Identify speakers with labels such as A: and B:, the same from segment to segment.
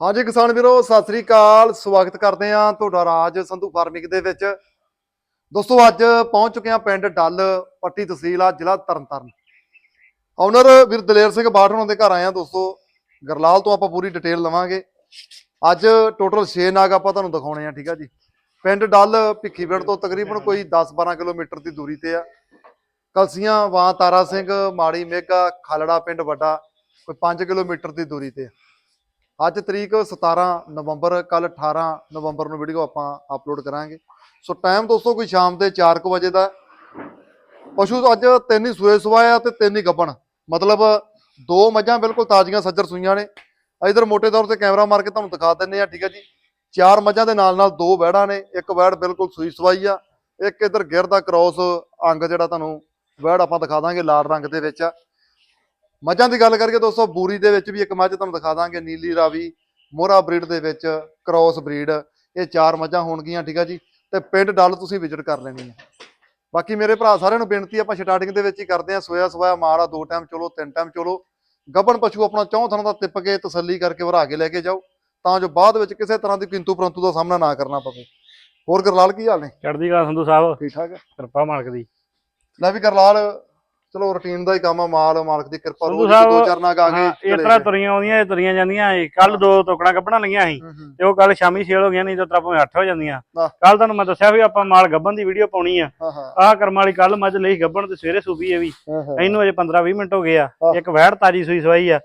A: ਹਾਂਜੀ ਕਿਸਾਨ ਵੀਰੋ, ਸਤਿ ਸ੍ਰੀ ਅਕਾਲ। ਸਵਾਗਤ ਕਰਦੇ ਹਾਂ ਤੁਹਾਡਾ ਰਾਜ ਸੰਧੂ ਫਾਰਮਿੰਗ ਦੇ ਵਿੱਚ। ਦੋਸਤੋ, ਅੱਜ ਪਹੁੰਚ ਚੁੱਕੇ ਹਾਂ ਪਿੰਡ ਡੱਲ ਪੱਟੀ ਤਹਿਸੀਲ ਆ, ਜ਼ਿਲ੍ਹਾ ਤਰਨਤਾਰਨ। ਓਨਰ ਵੀਰ ਦਲੇਰ ਸਿੰਘ ਬਾਠ ਹੋਣਾ ਦੇ ਘਰ ਆਏ ਹਾਂ ਦੋਸਤੋ। ਗਰਲਾਲ ਤੋਂ ਆਪਾਂ ਪੂਰੀ ਡਿਟੇਲ ਲਵਾਂਗੇ। ਅੱਜ ਟੋਟਲ 6 ਨਾਗ ਆਪਾਂ ਤੁਹਾਨੂੰ ਦਿਖਾਉਣੇ ਆ ਠੀਕ ਆ ਜੀ। ਪਿੰਡ ਡੱਲ ਭਿੱਖੀਵਿੰਡ ਤੋਂ ਤਕਰੀਬਨ ਕੋਈ 10-12 ਕਿਲੋਮੀਟਰ ਦੀ ਦੂਰੀ ਤੇ ਆ। ਕਲਸੀਆਂ, ਵਾਂ ਤਾਰਾ ਸਿੰਘ, ਮਾੜੀ ਮੇਗਾ, ਖਾਲੜਾ ਪਿੰਡ ਵੱਡਾ, ਕੋਈ 5 ਕਿਲੋਮੀਟਰ ਦੀ ਦੂਰੀ ਤੇ ਆ। ਅੱਜ ਤਰੀਕ 17 ਨਵੰਬਰ ਕੱਲ 18 ਨਵੰਬਰ ਨੂੰ ਵੀਡੀਓ ਆਪਾਂ ਅਪਲੋਡ ਕਰਾਂਗੇ। ਸੋ ਟਾਈਮ ਦੋਸਤੋ ਕੋਈ ਸ਼ਾਮ ਦੇ 4:00 ਵਜੇ ਦਾ। ਪਸ਼ੂ ਅੱਜ ਤਿੰਨ ਹੀ ਸੂਏ ਸਵਾਇਆ ਤੇ ਤਿੰਨ ਹੀ ਗੱਬਣ। ਮਤਲਬ ਦੋ ਮੱਝਾਂ ਬਿਲਕੁਲ ਤਾਜ਼ੀਆਂ ਸੱਜਰ ਸੂਈਆਂ ਨੇ। ਇਧਰ ਮੋٹے ਤੌਰ ਤੇ ਕੈਮਰਾ ਮਾਰ ਕੇ ਤੁਹਾਨੂੰ ਦਿਖਾ ਦਿੰਨੇ ਆ ਠੀਕ ਹੈ ਜੀ। ਚਾਰ ਮੱਝਾਂ ਦੇ ਨਾਲ ਨਾਲ ਦੋ ਵਹਿੜਾਂ ਨੇ, ਇੱਕ ਵਹਿੜ ਬਿਲਕੁਲ ਸੂਈ ਸਵਾਈ ਆ, ਇੱਕ ਇਧਰ ਗਿਰ ਦਾ ਕ੍ਰੋਸ ਅੰਗ ਜਿਹੜਾ ਤੁਹਾਨੂੰ ਵਹਿੜ ਆਪਾਂ ਦਿਖਾ ਦਾਂਗੇ ਲਾਲ ਰੰਗ ਦੇ ਵਿੱਚ। ਆ ਮੱਝਾਂ ਦੀ ਗੱਲ ਕਰਕੇ ਦੋਸਤੋ ਬੂਰੀ ਦੇ ਵਿੱਚ ਵੀ ਇੱਕ ਮੱਝ ਤੁਹਾਨੂੰ ਦਿਖਾ ਦਾਂਗੇ ਨੀਲੀ ਰਾਵੀ ਮੋਹਰਾ ਬਰੀਡ ਦੇ ਵਿੱਚ ਕ੍ਰੋਸ ਬਰੀਡ। ਇਹ ਚਾਰ ਮੱਝਾਂ ਹੋਣਗੀਆਂ ਠੀਕ ਆ ਜੀ? ਤੇ ਪਿੰਡ ਡੱਲ ਤੁਸੀਂ ਵਿਜ਼ਿਟ ਕਰ ਲੈਣੀ ਹੈ ਬਾਕੀ ਮੇਰੇ ਭਰਾ ਸਾਰਿਆਂ ਨੂੰ ਬੇਨਤੀ ਆਪਾਂ ਸਟਾਰਟਿੰਗ ਦੇ ਵਿੱਚ ਹੀ ਕਰਦੇ ਆ ਸੋਇਆ ਸਵਾਇਆ ਆ ਦੋ ਟਾਈਮ ਚਲੋ ਤਿੰਨ ਟਾਈਮ ਚਲੋ। ਗੱਬਣ ਪਸ਼ੂ ਆਪਣਾ ਚੌਂ ਥਾਂ ਦਾ ਤਿੱਪ ਕੇ ਤਸੱਲੀ ਕਰਕੇ ਭਰਾ ਕੇ ਲੈ ਕੇ ਜਾਓ ਤਾਂ ਜੋ ਬਾਅਦ ਵਿੱਚ ਕਿਸੇ ਤਰ੍ਹਾਂ ਦੀ ਕਿੰਤੂ ਪਰੰਤੂ ਦਾ ਸਾਹਮਣਾ ਨਾ ਕਰਨਾ ਪਵੇ। ਹੋਰ ਗਰਲਾਲ ਕੀ ਹਾਲ ਨੇ?
B: ਚੜ੍ਹਦੀ ਕਲਾ ਸੰਧੂ ਸਾਹਿਬ
A: ਠੀਕ ਠਾਕ
B: ਕਿਰਪਾ ਮਾਲਕ ਦੀ।
A: ਲੈ ਵੀ ਗਰਲਾਲ ਚਲੋ ਰੁਟੀਨ ਦਾ ਹੀ ਕੰਮ ਆ ਮਾਲ ਮਾਲਕ ਦੀ ਕਿਰਪਾ ਰੋਜ਼ ਦੋ ਚਰਨਾ ਗਾ ਕੇ
B: ਇਸ ਤਰ੍ਹਾਂ ਤੁਰੀਆਂ ਆਉਂਦੀਆਂ ਇਹ ਤੁਰੀਆਂ ਜਾਂਦੀਆਂ ਕੱਲ ਦੋ ਟੋਕਣਾ ਕੱਢਣਾ ਲਈਆਂ ਸੀ ਤੇ ਉਹ ਕੱਲ ਸ਼ਾਮੀ ਸੇਲ ਹੋ ਗਿਆ ਨਹੀਂ ਤਾਂ ਤਰਾ ਭਾਵੇਂ 8 ਹੋ ਜਾਂਦੀਆਂ। ਕੱਲ ਤੁਹਾਨੂੰ ਮੈਂ ਦੱਸਿਆ ਵੀ ਆਪਾਂ ਮਾਲ ਗੱਬਣ ਦੀ ਵੀਡੀਓ ਪਾਉਣੀ ਆ। ਆਹ ਕਰਮ ਵਾਲੀ ਕੱਲ ਮੱਝ ਲਈ ਗੱਬਣ ਤੇ ਸਵੇਰੇ ਸੂਬੀ ਇਹ ਵੀ। ਇਹਨੂੰ ਅਜੇ 15 20 ਮਿੰਟ ਹੋ ਗਏ ਆ। ਇੱਕ ਵਹਿੜ ਤਾਜੀ ਸੂਈ ਸਵਾਈ ਆ।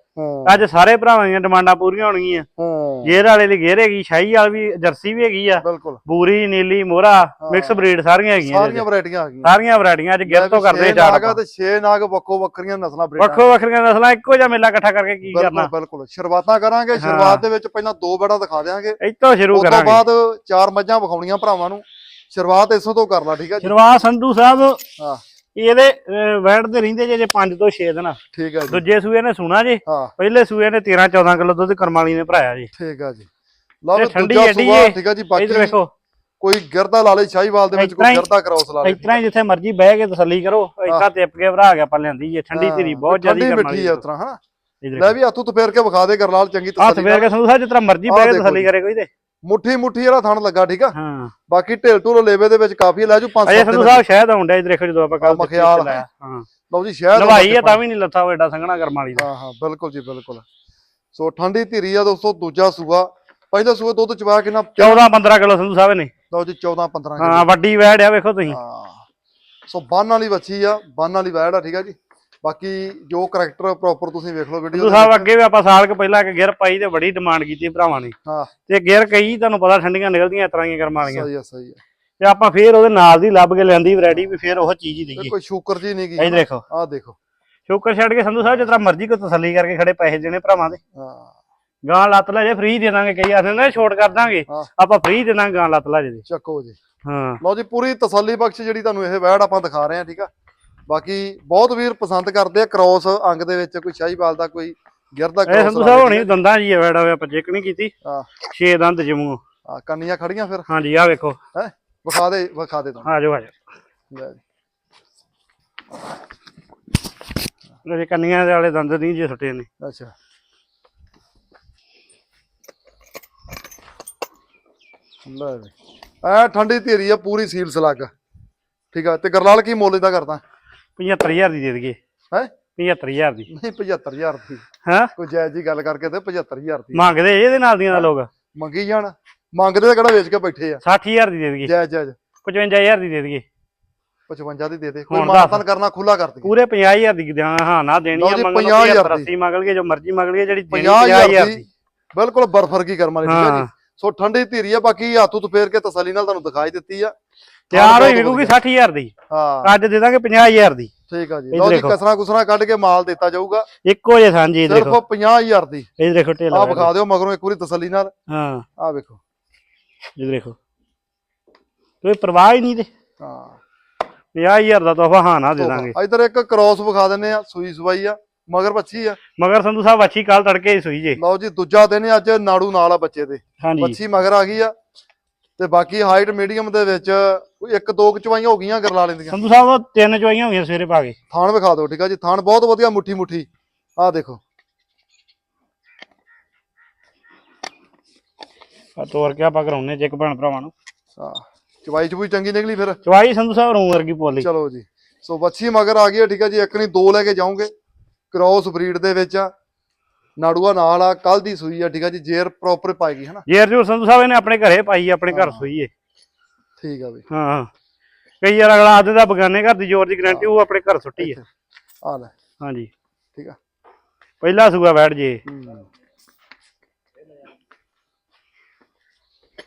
B: ਅੱਜ ਸਾਰੇ ਭਰਾਵਾਂ ਦੀਆਂ ਡਿਮਾਂਡਾਂ ਪੂਰੀਆਂ ਹੋਣਗੀਆਂ।
A: ਹਾਂ।
B: ਗੇਰ ਵਾਲੇ ਲਈ ਗੇਰ ਹੈਗੀ ਸ਼ਾਹੀ ਵਾਲ ਵੀ ਜਰਸੀ ਵੀ ਹੈਗੀ ਆ।
A: ਬਿਲਕੁਲ।
B: ਬੂਰੀ ਨੀਲੀ ਮੋਹਰਾ ਮਿਕਸ ਬਰੀਡ ਸਾਰੀਆਂ ਹੈਗੀਆਂ
A: ਸਾਰੀਆਂ। ਵੈਰਾਈਟੀਆਂ ਆ ਗਈਆਂ।
B: ਸਾਰੀਆਂ ਵੈਰਾਈਟੀਆਂ ਅੱਜ ਗਿਰ ਤੋਂ ਕਰਦੇ
A: ਛੇ ਨਾਗ ਤੇ 6 ਨਾਗ ਵੱਖੋ ਵੱਖਰੀਆਂ ਨਸਲਾਂ ਬਰੀਡਾਂ।
B: ਵੱਖੋ ਵੱਖਰੀਆਂ ਨਸਲਾਂ ਇੱਕੋ ਜਿਹਾ ਮੇਲਾ ਇਕੱਠਾ ਕਰਕੇ ਕੀ ਕਰਨਾ?
A: ਬਿਲਕੁਲ ਸ਼ੁਰੂਆਤਾਂ ਕਰਾਂਗੇ ਸ਼ੁਰੂਆਤ ਦੇ ਵਿੱਚ ਪਹਿਲਾਂ ਦੋ ਬੜਾ ਦਿਖਾ ਦਿਆਂਗੇ।
B: ਇੱਥੋਂ ਸ਼ੁਰੂ
A: ਉਸ ਤੋਂ
B: ਕਰਾਂਗੇ।
A: ਬਾਅਦ ਚਾਰ ਮੱਝਾਂ ਵਿਖਾਉਣੀਆਂ ਭਰਾਵਾਂ ਨੂੰ। ਸ਼ੁਰੂਆਤ ਇਸੋਂ ਤੋਂ ਕਰ ਲਾ ਠੀਕ ਹੈ ਜੀ?
B: ਸ਼ੁਰੂਆਤ ਸੰਧੂ ਸਾਹਿਬ
A: ਹਾਂ।
B: ਇਹਦੇ ਵੈਟ ਦੇ ਰਹਿੰਦੇ ਜੇ 5 ਤੋਂ 6 ਦਿਨ।
A: ਠੀਕ ਹੈ ਜੀ।
B: ਦੂਜੇ ਸੂਏ ਨੇ ਸੁਣਾ ਜੇ। ਪਹਿਲੇ ਸੂਏ ਨੇ 13 14 ਕਿਲੋ ਦੁੱਧ ਕਰਮਾਲੀ ਨੇ ਭਰਾਇਆ ਜੀ।
A: ਠੀਕ ਹੈ ਜੀ। ਲਓ
B: ਠੰਡੀ
A: ਦੂਜਾ
B: ਐਡੀ।
A: ਠੀਕ ਹੈ ਜੀ
B: ਇਧਰ
A: ਬਾਕੀ
B: ਵੇਖੋ।
A: ਕੋਈ ਗਿਰਦਾ ਲਾ ਲੇ ਸ਼ਾਹੀਵਾਲ ਦੇ ਵਿੱਚ ਕੋਈ ਗਿਰਦਾ ਕ੍ਰੋਸ ਲਾ ਲੇ
B: ਇਸ ਤਰ੍ਹਾਂ ਹੀ ਜਿੱਥੇ ਮਰਜ਼ੀ ਬਹਿ ਕੇ ਤਸੱਲੀ ਕਰੋ। ਇੱਕਾ ਟਿਪ ਕੇ ਭਰਾ ਕੇ ਆਪਾਂ ਲਿਆਂਦੀ ਜੇ ਠੰਡੀ ਧੀਰੀ ਬਹੁਤ ਜ਼ਿਆਦੀ ਕਰਮਾਲੀ
A: ਮਿੱਠੀ ਉਸ ਤਰ੍ਹਾਂ ਹਨਾ?
B: ਇਧਰ
A: ਲੈ ਵੀ ਹੱਥੋਂ ਤੋਂ ਫੇਰ ਕੇ ਵਿਖਾ ਦੇ ਗਰਲਾਲ ਚੰਗੀ
B: ਹੱਥ
A: ਤਸੱਲੀ
B: ਫੇਰ
A: ਨਾਲ।
B: ਕੇ ਸੰਧੂ ਸਾਹਿਬ ਜਿਸ ਤਰ੍ਹਾਂ ਮਰਜ਼ੀ ਬਹਿ ਕੇ ਤਸੱਲੀ। ਕਰੇ ਕੋਈ ਤੇ।
A: ਮੁੱਠੀ ਮੁੱਠੀ ਜਿਹੜਾ ਥਣ ਲੱਗਾ ਠੀਕ ਆ?
B: ਹਾਂ।
A: ਬਾਕੀ ਢੇਲ ਢੂਲ ਲੇਵੇ ਦੇ ਵਿੱਚ ਕਾਫੀ ਲੈ ਜੂ ਪੰਜ
B: ਅਜੇ ਸਾਹਿਬ ਸ਼ਾਇਦ ਆਉਂਦਾ ਇਧਰ ਦੇਖੋ ਜਦੋਂ ਆਪਾਂ ਕੱਲ
A: ਮਖਿਆਲ।
B: ਹਾਂ।
A: ਲਓ ਜੀ ਸ਼ਹਿਦ
B: ਨਵਾਈ ਆ ਤਾਂ ਵੀ ਨਹੀਂ ਲੱਥਾ ਉਹ ਏਡਾ ਸੰਘਣਾ ਕਰਮਾਲੀ ਦਾ।
A: ਹਾਂ ਹਾਂ ਬਿਲਕੁਲ ਜੀ ਬਿਲਕੁਲ। ਸੋ ਠੰਡੀ ਧੀਰੀ ਆ ਦੋਸਤੋ ਦੂਜਾ ਸੂਆ। ਪਹਿਲਾ ਸੂਆ ਦੁੱਧ ਚਵਾ ਕਿੰਨਾ?
B: 14 15 ਕਿਲੋ ਸੰਧੂ ਸਾਹਿਬ ਨੇ।
A: ਲਓ ਜੀ 14 15
B: ਹਾਂ ਵੱਡੀ ਵੈੜ ਆ ਵੇਖੋ ਤੁਸੀਂ।
A: ਹਾਂ। ਸੋ ਬੰਨ ਵਾਲੀ ਵੱਛੀ ਆ ਬੰਨ ਵਾਲੀ ਵੈੜ ਆ ਠੀਕ ਆ ਜੀ? ਬਾਕੀ ਜੋ ਕਰੈਕਟਰ ਪ੍ਰੋਪਰ ਤੁਸੀਂ ਵੇਖ ਲਓ ਵੀਡੀਓ
B: ਸਾਹਿਬ ਅੱਗੇ ਵੀ ਆਪਾਂ ਸਾਲ ਕੁ ਪਹਿਲਾਂ ਇੱਕ ਗਿਰ ਪਾਈ ਤੇ ਬੜੀ ਡਿਮਾਂਡ ਕੀਤੀ ਭਰਾਵਾਂ ਨੇ।
A: ਹਾਂ।
B: ਤੇ ਗਿਰ ਕਈ ਤੁਹਾਨੂੰ ਪਤਾ ਠੰਡੀਆਂ ਨਿਕਲਦੀਆਂ ਇਸ ਤਰ੍ਹਾਂ ਦੀਆਂ ਵਾਲੀਆਂ।
A: ਸਹੀ ਆ ਸਹੀ ਆ।
B: ਤੇ ਆਪਾਂ ਫੇਰ ਉਹਦੇ ਨਾਲ ਦੀ ਲੱਭ ਕੇ ਲੈਂਦੀ ਵੈਰਾਈਟੀ ਵੀ ਫੇਰ ਉਹ ਚੀਜ਼ ਹੀ
A: ਇਹ
B: ਦਈਏ
A: ਕੋਈ ਸ਼ੂਕਰ ਜੀ ਨਹੀਂ
B: ਇਹ
A: ਗਈ
B: ਦੇਖੋ।
A: ਆਹ ਦੇਖੋ।
B: ਸ਼ੁਕਰ ਛੱਡ ਕੇ ਸੰਧੂ ਸਾਹਿਬ ਤਰ੍ਹਾਂ ਮਰਜ਼ੀ ਕੋ ਤਸੱਲੀ ਕਰਕੇ ਖੜੇ ਪੈਸੇ ਦੇਣੇ ਭਰਾਵਾਂ ਦੇ।
A: ਹਾਂ।
B: ਗਾਂ ਲੱਤ ਲੈ ਜੇ ਫ੍ਰੀ ਦੇ ਦਾਂਗੇ ਕਈ। ਆਖਦੇ ਨੇ ਛੋਟ ਕਰ ਦਾਂਗੇ। ਆਪਾਂ ਫ੍ਰੀ ਦੇ ਦਾਂਗੇ ਗਾਂ ਲੱਤ ਲੈ ਜੇ।
A: ਚੱਕੋ ਜੀ।
B: ਹਾਂ।
A: ਲਓ ਜੀ ਪੂਰੀ ਤਸੱਲੀ ਬਖਸ਼ ਜਿਹੜੀ ਤੁਹਾਨੂੰ ਇਹ ਵੈੜ ਆਪਾਂ ਦਿਖਾ ਰਹੇ ਹਾਂ ਠੀਕ ਆ? ਬਾਕੀ ਬਹੁਤ ਵੀਰ ਪਸੰਦ ਕਰਦੇ ਆ ਕ੍ਰੋਸ ਅੰਗ ਦੇ ਵਿੱਚ ਕੋਈ ਸ਼ਾਹੀਵਾਲ ਦਾ ਕੋਈ ਗਿਰਦਾ
B: ਇਹ
A: ਕ੍ਰੋਸ
B: ਸੰਧੂ ਸਾਹਿਬ ਹੋਣੀ ਦੰਦਾਂ ਜੀ ਵੈੜਾ ਹੋਇਆ ਆਪਾਂ ਚੈੱਕ ਨਹੀਂ ਕੀਤੀ।
A: ਹਾਂ।
B: ਛੇ ਦੰਦ ਜਮੂ।
A: ਆ ਕੰਨੀਆਂ ਖੜੀਆਂ ਫਿਰ।
B: ਹਾਂਜੀ ਆ ਵੇਖੋ।
A: ਹੈ? ਵਿਖਾ ਦੇ ਵਿਖਾ ਦੇ ਤੁਹਾਨੂੰ।
B: ਆ ਜਾਓ ਆ ਜਾਓ।
A: ਲੈ ਜੀ।
B: ਇਹ ਕੰਨੀਆਂ ਦੇ ਵਾਲੇ ਦੰਦ ਨਹੀਂ ਜੇ ਸੁੱਟੇ ਨੇ।
A: ਅੱਛਾ। ਲੈ ਐ ਠੰਡੀ ਧੀਰੀ ਆ ਪੂਰੀ ਸੀਲ ਸਲੱਗ। ਠੀਕ ਆ ਤੇ ਗਰਲਾਲ ਕੀ ਮੁੱਲ ਇਹਦਾ ਕਰਦਾ?
B: 75000 ਦੀ ਦੇ ਦਈਏ।
A: ਹੈ?
B: 75000 ਦੀ।
A: ਨਹੀਂ 75000 ਦੀ।
B: ਹਾਂ?
A: ਕੋਈ ਜਾਇਜ਼ ਜੀ ਗੱਲ ਕਰਕੇ ਤੇ 75000 ਦੀ।
B: ਮੰਗਦੇ ਇਹਦੇ ਨਾਲ ਦੀਆਂ ਦਾ ਲੋਕ।
A: ਮੰਗੀ ਜਾਣ। ਮੰਗਦੇ ਤਾਂ ਕਿਹੜਾ ਵੇਚ ਕੇ ਬੈਠੇ ਆ।
B: 60000 ਦੀ ਦੇ ਦਈਏ।
A: ਜਾਇਜ਼ ਜਾਇਜ਼।
B: 55000 ਦੀ ਦੇ ਦਈਏ।
A: 55 ਦੀ ਦੇ ਦੇ। ਕੋਈ ਮਾਨਤਨ ਕਰਨਾ ਖੁੱਲਾ ਕਰ ਦੇ
B: ਪੂਰੇ 50000 ਦੀ ਹਾਂ ਨਾ ਦੇਣੀ ਆ। ਮੰਗਣ
A: 50,000 ਦੀ।
B: 80 ਮੰਗ ਲਈਏ ਜੋ ਮਰਜ਼ੀ ਮੰਗ ਲਈਏ ਜਿਹੜੀ ਦੇਣੀ
A: 50000
B: 50000
A: ਦੀ। ਬਿਲਕੁਲ ਬਰਫਰ ਕੀ ਕਰਮ ਵਾਲੀ ਠੀਕ ਹੈ
B: ਹਾਂ।
A: ਜੀ ਸੋ ਠੰਡੀ ਧੀਰੀ ਆ ਬਾਕੀ ਹੱਥੋਂ ਤੋਂ ਫੇਰ ਕੇ ਤਸੱਲੀ ਨਾਲ ਤੁਹਾਨੂੰ ਦਿਖਾਈ ਦਿੱਤੀ ਆ।
B: ਤਿਆਰ ਹੋਈ ਵਿਕੂਗੀ
A: ਵਧੀਆ।
B: 60000 ਦੀ।
A: ਹਾਂ।
B: ਅੱਜ ਦੇ ਦਾਂਗੇ 50000 ਦੀ।
A: ਠੀਕ ਆ ਜੀ। ਲਓ ਜੀ
B: ਦੇਖੋ।
A: ਕਸਰਾ ਕੁਸਰਾ ਕੱਢ ਕੇ ਮਾਲ ਦਿੱਤਾ ਜਾਊਗਾ।
B: ਇੱਕੋ ਜੇ ਸਾਂਝੀ ਇਹ
A: ਸਿਰਫ
B: ਦੇਖੋ।
A: 50000 ਦੀ।
B: ਇਹ ਦੇਖੋ ਢੇਲਾ
A: ਆ ਵਿਖਾ ਦਿਓ ਮਗਰੋਂ ਇੱਕ ਵਾਰੀ ਤਸੱਲੀ ਨਾਲ।
B: ਹਾਂ।
A: ਆ ਵੇਖੋ।
B: ਇਹ ਦੇਖੋ। ਕੋਈ ਪਰਵਾਹ ਹੀ ਨਹੀਂ ਤੇ।
A: ਹਾਂ।
B: 50000 ਦਾ ਤੋਹਫਾ ਹਾਂ ਨਾ ਦੇ ਦਾਂਗੇ।
A: ਇਧਰ ਇੱਕ ਕ੍ਰੋਸ ਵਿਖਾ ਦਿੰਨੇ ਆ ਸੂਈ ਸਵਾਈ ਆ ਮਗਰ ਬੱਚੀ ਆ।
B: ਮਗਰ ਸੰਧੂ ਸਾਹਿਬ ਅੱਛੀ ਕੱਲ ਤੜਕੇ ਹੀ ਸੂਈ ਜੇ।
A: ਲਓ ਜੀ ਦੂਜਾ ਦਿਨ ਅੱਜ ਨਾੜੂ ਨਾਲ ਆ ਬੱਚੇ ਦੇ। ਬੱਚੀ ਮਗਰ ਆ ਗਈ ਆ। ਤੇ ਬਾਕੀ ਹਾਈਟ ਮੀਡੀਅਮ ਦੇ ਵਿੱਚ ਕੋਈ ਇੱਕ ਦੋ ਚਵਾਈਆਂ ਹੋ ਗਈਆਂ ਗਰਲਾ ਲੈਂਦੀਆਂ।
B: ਸੰਧੂ ਸਾਹਿਬ ਤਿੰਨ ਚੋਈਆਂ ਹੋ ਗਈਆਂ ਸਵੇਰੇ ਪਾ ਕੇ।
A: ਥਾਣ ਵਿਖਾ ਦਿਓ ਠੀਕ ਆ ਜੀ? ਥਾਣ ਬਹੁਤ ਵਧੀਆ ਮੁੱਠੀ ਮੁੱਠੀ। ਆਹ ਦੇਖੋ।
B: ਆ ਤੋਰ ਕੇ ਆਪਾਂ ਕਰਾਉਨੇ ਚੈੱਕ ਭੈਣ ਭਰਾਵਾਂ ਨੂੰ।
A: ਹਾਂ ਚਵਾਈ ਚਵੂਈ ਚੰਗੀ ਨਿਕਲੀ ਫਿਰ?
B: ਚਵਾਈ ਸੰਧੂ ਸਾਹਿਬ ਰੂੰ ਵਰਗੀ ਪੋਲੀ।
A: ਚਲੋ ਜੀ। ਸੋ ਵੱਛੀ ਮਗਰ ਆ ਗਈ ਹੈ ਠੀਕ ਹੈ ਜੀ? ਇੱਕ ਨਹੀਂ ਦੋ ਲੈ ਕੇ ਜਾਓਗੇ। ਕ੍ਰੋਸ ਬਰੀਡ ਦੇ ਵਿੱਚ ਆ। ਨਾੜੂਆ ਨਾਲ ਆ ਕੱਲ ਦੀ ਸੂਈ ਆ ਠੀਕ ਹੈ ਜੀ ਜੇਰ ਪ੍ਰੋਪਰ ਪਾਏਗੀ ਹਨਾ?
B: ਜੇਰ ਜੂ ਸੰਧੂ ਸਾਹਿਬ ਇਹਨੇ ਆਪਣੇ ਘਰੇ ਪਾਈ ਆਪਣੇ ਘਰ
A: ਹਾਂ।
B: ਸੋਈਏ
A: ਠੀਕ ਆ ਬਈ।
B: ਹਾਂ ਕਈ ਵਾਰ ਅਗਲਾ ਆਦੇ ਦਾ ਬਗਾਨੇ ਘਰ ਦੀ ਜ਼ੋਰ ਦੀ ਗਰੰਟੀ ਉਹ ਆਪਣੇ ਘਰ ਸੁੱਟੀ ਹੈ
A: ਆ ਲੈ।
B: ਹਾਂਜੀ।
A: ਠੀਕ ਆ।
B: ਪਹਿਲਾ ਸੂਆ ਬੈਠ ਜੇ।
A: ਹੂੰ।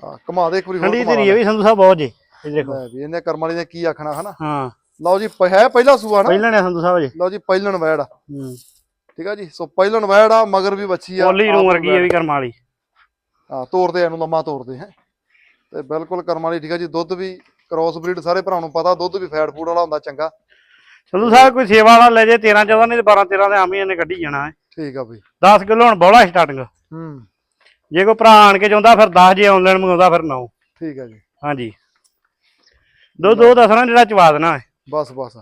A: ਆ ਕਮਾ ਦੇ ਇੱਕ ਵਾਰੀ ਹੋਰ
B: ਠੰਡੀ
A: ਘੁਮਾ
B: ਧੀਰੀ ਇਹ ਵੀ ਸੰਧੂ ਸਾਹਿਬ ਬਹੁਤ ਜੇ। ਇਹ ਦੇਖੋ।
A: ਲੈ ਵੀ ਇਹਨੇ ਕਰਮ ਵਾਲੀ ਨੇ ਕੀ ਆਖਣਾ ਹਨਾ?
B: ਹਾਂ।
A: ਲਓ ਜੀ ਪ- ਹੈ ਪਹਿਲਾ ਸੂਆ ਨਾ
B: ਪਹਿਲਾਂ ਨੇ ਸੰਧੂ ਸਾਹਿਬ ਜੇ
A: ਲਓ ਜੀ ਪਹਿਲਣ ਵੈੜ ਆ।
B: ਹੂੰ।
A: ਠੀਕ ਆ ਜੀ? ਸੋ ਪਹਿਲਣ ਵੈੜ ਆ ਮਗਰ ਵੀ ਬੱਚੀ ਆ
B: ਰੂ
A: ਆਪ
B: ਵਰਗੀ ਇਹ ਵੀ ਕਰਮ ਵਾਲੀ।
A: ਹਾਂ ਤੋੜਦੇ ਇਹਨੂੰ ਲੰਮਾ ਤੋੜਦੇ ਹੈ ਤੇ ਬਿਲਕੁਲ ਕਰਮ ਵਾਲੀ ਠੀਕ ਆ ਜੀ? ਦੁੱਧ ਵੀ ਕ੍ਰੋਸ ਬਰੀਡ ਸਾਰੇ ਭਰਾ ਨੂੰ ਪਤਾ ਦੁੱਧ ਵੀ ਫੈਟ ਫੂਡ ਵਾਲਾ ਹੁੰਦਾ ਚੰਗਾ।
B: ਸੰਧੂ ਸਾਹਿਬ ਕੋਈ ਸੇਵਾ ਵਾਲਾ ਲੈ ਜੇ 13 14 ਨਹੀਂ ਤੇ 12 13 ਦੇ ਆਮ ਹੀ ਇਹਨੇ ਕੱਢੀ ਜਾਣਾ ਹੈ।
A: ਠੀਕ ਆ ਬਈ।
B: 10 ਕਿਲੋ ਹੁਣ ਬੋਲਾ ਸਟਾਰਟਿੰਗ
A: ਹੂੰ।
B: ਜੇ ਕੋਈ ਭਰਾ ਆਣ ਕੇ ਚਾਹੁੰਦਾ ਫਿਰ 10 ਜੇ ਆਨਲਾਈਨ ਮੰਗਾਉਂਦਾ ਫਿਰ 9
A: ਠੀਕ ਆ ਜੀ।
B: ਹਾਂਜੀ। ਦੋ ਦੋ ਦੱਸਣਾ ਜਿਹੜਾ ਚਵਾ ਦੇਣਾ ਹੈ।
A: ਬਸ ਬਸ।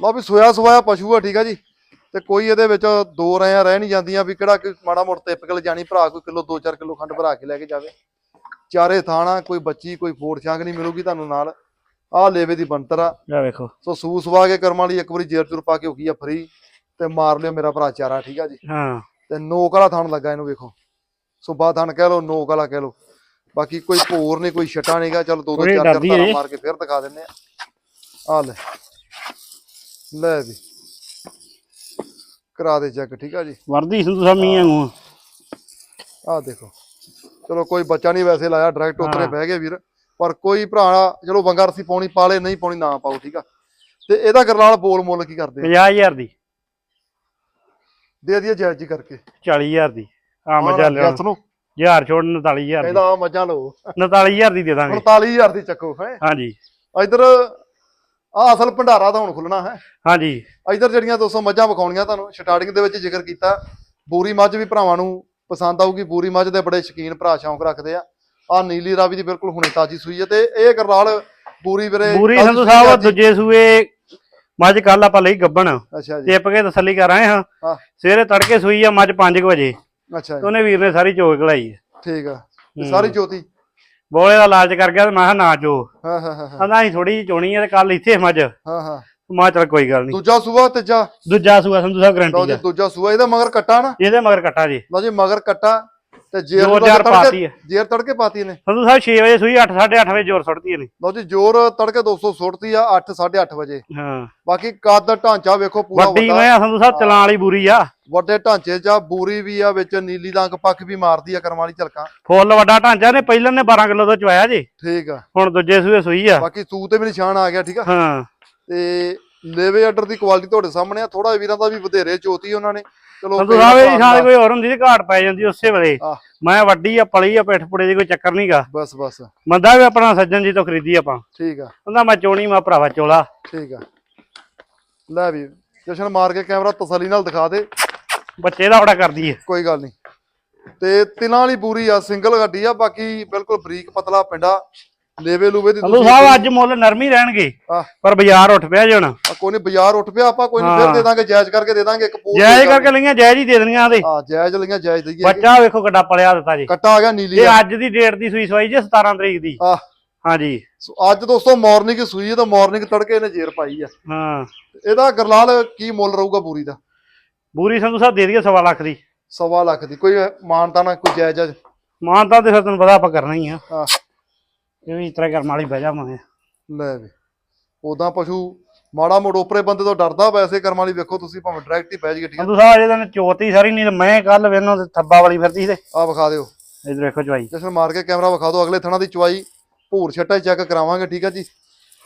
A: ਲਓ ਵੀ ਸੋਇਆ ਸਵਾਇਆ ਪਸ਼ੂ ਆ ਠੀਕ ਆ ਜੀ? ਤੇ ਕੋਈ ਇਹਦੇ ਵਿੱਚ ਦੋ ਰਿਆਂ ਰਹਿ ਨਹੀਂ ਜਾਂਦੀਆਂ ਵੀ ਕਿਹੜਾ ਕੋਈ ਮਾੜਾ ਮੋਟਾ ਟਿਪਕਲ ਜਾਣੀ ਭਰਾ ਕੋਈ ਕਿਲੋ 2-4 ਕਿਲੋ ਖੰਡ ਭਰਾ ਕੇ ਲੈ ਕੇ ਜਾਵੇ। ਚਾਰੇ ਥਾਣਾ ਕੋਈ ਬੱਚੀ ਕੋਈ ਫੋੜ ਛਾਂਗ ਨਹੀਂ ਮਿਲੂਗੀ ਤੁਹਾਨੂੰ ਨਾਲ। ਆਹ ਲੇਵੇ ਦੀ ਬੰਤਰ ਆ।
B: ਆ ਵੇਖੋ।
A: ਸੋ ਸੂ ਸਵਾ ਕੇ ਕਰਮ ਵਾਲੀ ਇੱਕ ਵਾਰੀ ਜੇਰ ਚੁਰ ਪਾ ਕੇ ਹੋਗੀ ਆ ਫਰੀ ਤੇ ਮਾਰ ਲਿਓ ਮੇਰਾ ਭਰਾ ਚਾਰਾ ਠੀਕ ਆ ਜੀ?
B: ਹਾਂ।
A: ਤੇ ਨੋਕ ਵਾਲਾ ਥਣ ਲੱਗਾ ਇਹਨੂੰ ਵੇਖੋ। ਸੁਬਾ ਥਣ ਕਹਿ ਲੋ ਨੋਕ ਵਾਲਾ ਕਹਿ ਲੋ ਬਾਕੀ ਕੋਈ ਭੋਰ ਨਹੀਂ ਕੋਈ ਛਟਾ ਨਹੀਂਗਾ ਚਲ ਦੋ ਦੋ ਚਾਰ ਚਾਰ
B: ਹੈ।
A: ਮਾਰ ਕੇ ਫਿਰ ਦਿਖਾ ਦਿੰਨੇ ਆ। ਆ ਲੈ। ਲੈ ਵੀ। ਕਰਾ ਦੇ ਚੈੱਕ ਠੀਕ ਆ ਜੀ?
B: ਵਰਦੀ ਸੰਧੂ ਸਾਹਿਬ ਮੀਆਂ ਨੂੰ
A: ਆਹ ਦੇਖੋ। ਚਲੋ ਕੋਈ ਬੱਚਾ ਨਹੀਂ ਵੈਸੇ ਲਾਇਆ ਡਾਇਰੈਕਟ ਉਤਰੇ। ਬਹਿ ਗਏ ਵੀਰ। ਪਰ ਕੋਈ ਭਰਾ ਚਲੋ ਵੰਗਰ ਸੀ ਪਾਉਣੀ ਪਾਲੇ ਨਹੀਂ ਪਾਉਣੀ ਨਾ ਪਾਓ ਠੀਕ ਆ। ਤੇ ਇਹਦਾ ਗਰਲਾਲ ਬੋਲ ਮੁੱਲ ਕੀ ਕਰਦੇ
B: 50000 ਦੀ।
A: ਦੇ ਦਈਏ ਜਾਇਜ਼ ਜੀ ਕਰਕੇ।
B: 40000 ਦੀ। ਆ ਮੱਝਾਂ ਲਿਆ
A: ਜੱਸ ਨੂੰ।
B: ਛੋੜ 49000 ਦੀ।
A: ਕਹਿੰਦਾ ਆ ਮੱਝਾਂ ਲਓ।
B: 49000 ਦੀ ਦੇ ਦਾਂਗੇ।
A: 49000 ਦੀ ਚੱਕੋ ਹੈ?
B: ਹਾਂਜੀ।
A: ਇਧਰ ਆ ਅਸਲ ਭੰਡਾਰਾ ਤਾਂ ਹੁਣ ਖੁੱਲਣਾ ਹੈ।
B: ਹਾਂਜੀ।
A: ਇਧਰ ਜਿਹੜੀਆਂ 200 ਮੱਝਾਂ ਵਿਖਾਉਣੀਆਂ ਤੁਹਾਨੂੰ ਸਟਾਰਟਿੰਗ ਦੇ ਵਿੱਚ ਜ਼ਿਕਰ ਕੀਤਾ। ਬੂਰੀ ਮੱਝ ਵੀ ਭਰਾਵਾਂ ਨੂੰ ਪਸੰਦ ਆਊਗੀ। ਬੂਰੀ ਮੱਝ ਦੇ ਬੜੇ ਸ਼ੌਕੀਨ ਭਰਾ ਸ਼ੌਂਕ ਰੱਖਦੇ ਆ। ਆ ਨੀਲੀ ਰਾਵੀ ਦੀ ਬਿਲਕੁਲ ਹੁਣੇ ਤਾਜੀ ਸੂਈ ਹੈ ਤੇ ਇਹ ਗਰਲਾਲ ਬੂਰੀ ਵੀਰੇ ਕੱਲ੍ਹ
B: ਸੰਧੂ ਸਾਹਿਬ ਦੂਜੇ ਸੂਏ ਮੱਝ ਕੱਲ ਆਪਾਂ ਲਈ ਗੱਬਣ।
A: ਅੱਛਾ ਜੀ।
B: ਟਿਪ ਕੇ ਤਸੱਲੀ ਕਰ ਆਏ ਹਾਂ।
A: ਹਾਂ।
B: ਸਵੇਰੇ ਤੜਕੇ ਸੂਈ ਆ ਮੱਝ 5 ਵਜੇ।
A: ਅੱਛਾ ਜੀ।
B: ਉਹਨੇ ਵੀਰ ਨੇ ਸਾਰੀ ਚੋਕ ਲਾਈ।
A: ਠੀਕ ਆ। ਸਾਰੀ ਜੋਤੀ?
B: ਬੋਲੇ ਦਾ ਲਾਲਚ ਕਰ ਗਿਆ ਤੇ ਮੈਂ ਕਿਹਾ ਨਾ ਚੋ
A: ਹਾਂ ਹਾਂ ਹਾਂ ਹਾਂ।
B: ਕਹਿੰਦਾ ਅਸੀਂ ਥੋੜੀ ਜਿਹੀ ਚੋਣੀ ਆ ਤੇ ਕੱਲ ਇੱਥੇ ਮੱਝ। ਮੈਂ
A: ਹਾਂ। ਹਾਂ
B: ਕਿਹਾ ਚੱਲ ਕੋਈ ਗੱਲ ਨਹੀਂ।
A: ਦੂਜਾ ਸੂਆ ਤੀਜਾ?
B: ਦੂਜਾ ਸੂਆ ਸੰਧੂ ਸਾਹਿਬ
A: ਲਓ
B: ਗਰੰਟੀ
A: ਜੀ
B: ਦਾ।
A: ਦੂਜਾ ਸੂਆ ਇਹਦਾ ਮਗਰ ਕੱਟਾ ਨਾ?
B: ਇਹਦੇ ਮਗਰ ਕੱਟਾ ਜੀ।
A: ਲਓ ਜੀ ਮਗਰ ਕੱਟਾ। ਤੇ ਜੇਰ
B: ਦੋ
A: ਨੂੰ ਤਾਂ
B: ਚਾਰ
A: ਤੜਕੇ-
B: ਪਾਤੀ ਹੈ।
A: ਜੇਰ ਤੜਕੇ ਪਾਤੀ ਨੇ
B: ਸੰਧੂ ਸਾਹਿਬ 6 ਵਜੇ ਸੂਈ 8 8:30 ਵਜੇ ਜ਼ੋਰ ਸੁੱਟਦੀ ਇਹਨੇ।
A: ਲਓ ਜੀ ਜੋਰ ਤੜਕੇ 200 ਸੁੱਟਤੀ ਆ 8 8:30 ਵਜੇ।
B: ਹਾਂ।
A: ਬਾਕੀ ਕੱਦ ਢਾਂਚਾ ਵੇਖੋ ਪੂਰਾ
B: ਵੱਡੀ
A: ਵੱਡਾ।
B: ਮੈਂ ਸੰਧੂ ਸਾਹਿਬ ਚਲਾਂ ਵਾਲੀ ਬੂਰੀ ਆ।
A: ਵੱਡੇ ਢਾਂਚੇ 'ਚ ਆ ਬੂਰੀ ਵੀ ਆ ਵਿੱਚ ਨੀਲੀ ਰੰਗ ਪੱਖ ਵੀ ਮਾਰਦੀ ਆ ਕਰਮ ਵਾਲੀ ਝਲਕਾਂ।
B: ਫੁੱਲ ਵੱਡਾ ਢਾਂਚਾ ਨੇ ਪਹਿਲਾਂ ਨੇ 12 ਕਿਲੋ ਤੋਂ ਚਵਾਇਆ ਜੀ।
A: ਠੀਕ ਆ।
B: ਹੁਣ ਦੂਜੇ ਸੂਏ ਸੂਈ ਆ।
A: ਬਾਕੀ ਸੂ ਤੇ ਵੀ ਨਿਸ਼ਾਨ ਆ ਗਿਆ ਠੀਕ ਆ।
B: ਹਾਂ।
A: ਤੇ ਲੇਵੇ ਆਰਡਰ ਦੀ ਕੁਆਲਿਟੀ ਤੁਹਾਡੇ ਸਾਹਮਣੇ ਆ ਥੋੜਾ ਵੀਰਾਂ ਦਾ ਵੀ ਵਧੇਰੇ ਚੋਤੀ ਉਹਨਾਂ ਨੇ। ਚਲੋ ਕਈ
B: ਸਾਹਿਬ ਇਹ
A: ਭਰਾ
B: ਥਾਂ
A: ਦਾ-
B: ਕੋਈ ਹੋਰ ਹੁੰਦੀ ਤੇ ਘਾਟ ਪੈ ਜਾਂਦੀ ਉਸੇ ਵੇਲੇ। ਮੈਂ ਵੱਡੀ ਆ ਪਲੀ ਆ ਪਿੱਠ ਪੁੜੇ ਦੀ ਕੋਈ ਚੱਕਰ ਨਹੀਂਗਾ
A: ਬਸ ਬਸ।
B: ਮੰਦਾ ਵੀ ਆਪਣਾ ਸੱਜਣ ਜੀ ਤੋਂ ਖਰੀਦੀ ਆਪਾਂ।
A: ਠੀਕ ਆ।
B: ਕਹਿੰਦਾ ਮੈਂ ਚੋਣੀ ਮੈਂ ਭਰਾਵਾ ਚੋਲਾ।
A: ਠੀਕ ਆ। ਲੈ ਵੀ ਜਸ਼ਨ ਮਾਰ ਕੇ ਕੈਮਰਾ ਤਸੱਲੀ ਨਾਲ ਦਿਖਾ ਦੇ।
B: ਬੱਚੇ ਦਾ ਬੜਾ ਕਰਦੀ ਹੈ
A: ਕੋਈ ਗੱਲ ਨਹੀਂ ਤੇ ਤਿਲਾਂ ਵਾਲੀ ਬੂਰੀ ਆ ਸਿੰਗਲ ਗੱਡੀ ਆ ਬਾਕੀ ਬਿਲਕੁਲ ਬਰੀਕ ਪਤਲਾ ਪਿੰਡਾ। ਲੇਵੇ ਲੂਵੇ ਦੀ
B: ਸੰਧੂ ਸਾਹਿਬ ਅੱਜ ਮੁੱਲ ਨਰਮੀ ਰਹਿਣਗੇ ਪਰ ਬਾਜ਼ਾਰ ਉੱਠ ਪਿਆ ਜੇ ਹੁਣ।
A: ਆ ਕੋਈ ਨਹੀਂ ਬਾਜ਼ਾਰ ਉੱਠ ਪਿਆ ਆਪਾਂ ਕੋਈ ਨਹੀਂ ਫਿਰ
B: ਹਾਂ।
A: ਦੇ ਦਾਂਗੇ ਜਾਇਜ਼ ਕਰਕੇ ਦੇ ਦਾਂਗੇ ਇੱਕ ਪੂਰ
B: ਜਾਇਜ਼ ਕਰਕੇ ਲਈਆਂ ਜਾਇਜ਼ ਹੀ ਦੇ ਦੇਣੀਆਂ ਉਹਦੇ।
A: ਹਾਂ ਜਾਇਜ਼ ਲਈਆਂ ਜਾਇਜ਼ ਦਈਏ।
B: ਬੱਚਾ ਵੇਖੋ ਕਿੱਡਾ ਪਲਿਆ ਦਿੱਤਾ ਜੀ।
A: ਕੱਟਾ ਆ ਗਿਆ ਨੀਲੀ
B: ਇਹ ਅੱਜ ਦੀ ਡੇਟ ਦੀ ਸੂਈ ਸਵਾਈ ਜੇ 17 ਤਰੀਕ ਦੀ।
A: ਆਹ,
B: ਹਾਂਜੀ।
A: ਸੋ ਅੱਜ ਦੋਸਤੋ ਮਾਰਨਿੰਗ ਸੂਈ ਹੈ ਤਾਂ ਮਾਰਨਿੰਗ ਤੜਕੇ ਨੇ ਜੇਰ ਪਾਈ ਆ।
B: ਹਾਂ।
A: ਇਹਦਾ ਗਰਲਾਲ ਕੀ ਮੁੱਲ ਰਹੂਗਾ ਬੂਰੀ ਦਾ?
B: ਬੂਰੀ ਸੰਧੂ ਸਾਹਿਬ ਦੇ ਦਈਏ ਸਵਾ ਲੱਖ ਦੀ।
A: ਸਵਾ ਲੱਖ ਦੀ। ਕੋਈ ਮਾਨਤਾ ਨਾ ਕੋਈ ਜਾਇਜ਼
B: ਮਾਨਤਾ ਤੇ ਫਿਰ ਤੈਨੂੰ ਪਤਾ ਆਪਾਂ ਕਰਨਾ ਹੀ ਆ।
A: ਹਾਂ।
B: ਇਹ ਵੀ ਇਸ ਤਰ੍ਹਾਂ ਕਰਨ ਵਾਲੀ ਵਜ੍ਹਾ ਮੈਂ
A: ਲੈ ਵੀ ਉਦਾਂ ਪਸ਼ੂ ਮਾੜਾ ਮੋੜ ਉਪਰੇ ਬੰਦੇ ਤੋਂ ਡਰਦਾ ਵੈਸੇ ਕਰਮ ਵਾਲੀ ਵੇਖੋ ਤੁਸੀਂ ਭਾਵੇਂ ਡਾਇਰੈਕਟ ਹੀ ਪੈ ਜਾਈਏ ਠੀਕ ਹੈ?
B: ਸੰਧੂ ਸਾਹਿਬ ਇਹਦੇ ਨੇ ਚੋਤੀ ਸਾਰੀ ਨਹੀਂ ਤੇ ਮੈਂ ਕੱਲ ਵੇਨੋਂ ਤੇ ਥੱਬਾ ਵਾਲੀ ਫਿਰਦੀ ਤੇ।
A: ਆ ਵਿਖਾ ਦਿਓ।
B: ਇਧਰ ਵੇਖੋ ਚਵਾਈ
A: ਜਸ਼ਨ ਮਾਰ ਕੇ ਕੈਮਰਾ ਵਿਖਾ ਦਿਓ ਅਗਲੇ ਥਣਾ ਦੀ ਚਵਾਈ ਭੂਰ ਛੱਟਾ ਚੈੱਕ ਕਰਾਵਾਂਗੇ ਠੀਕ ਹੈ ਜੀ?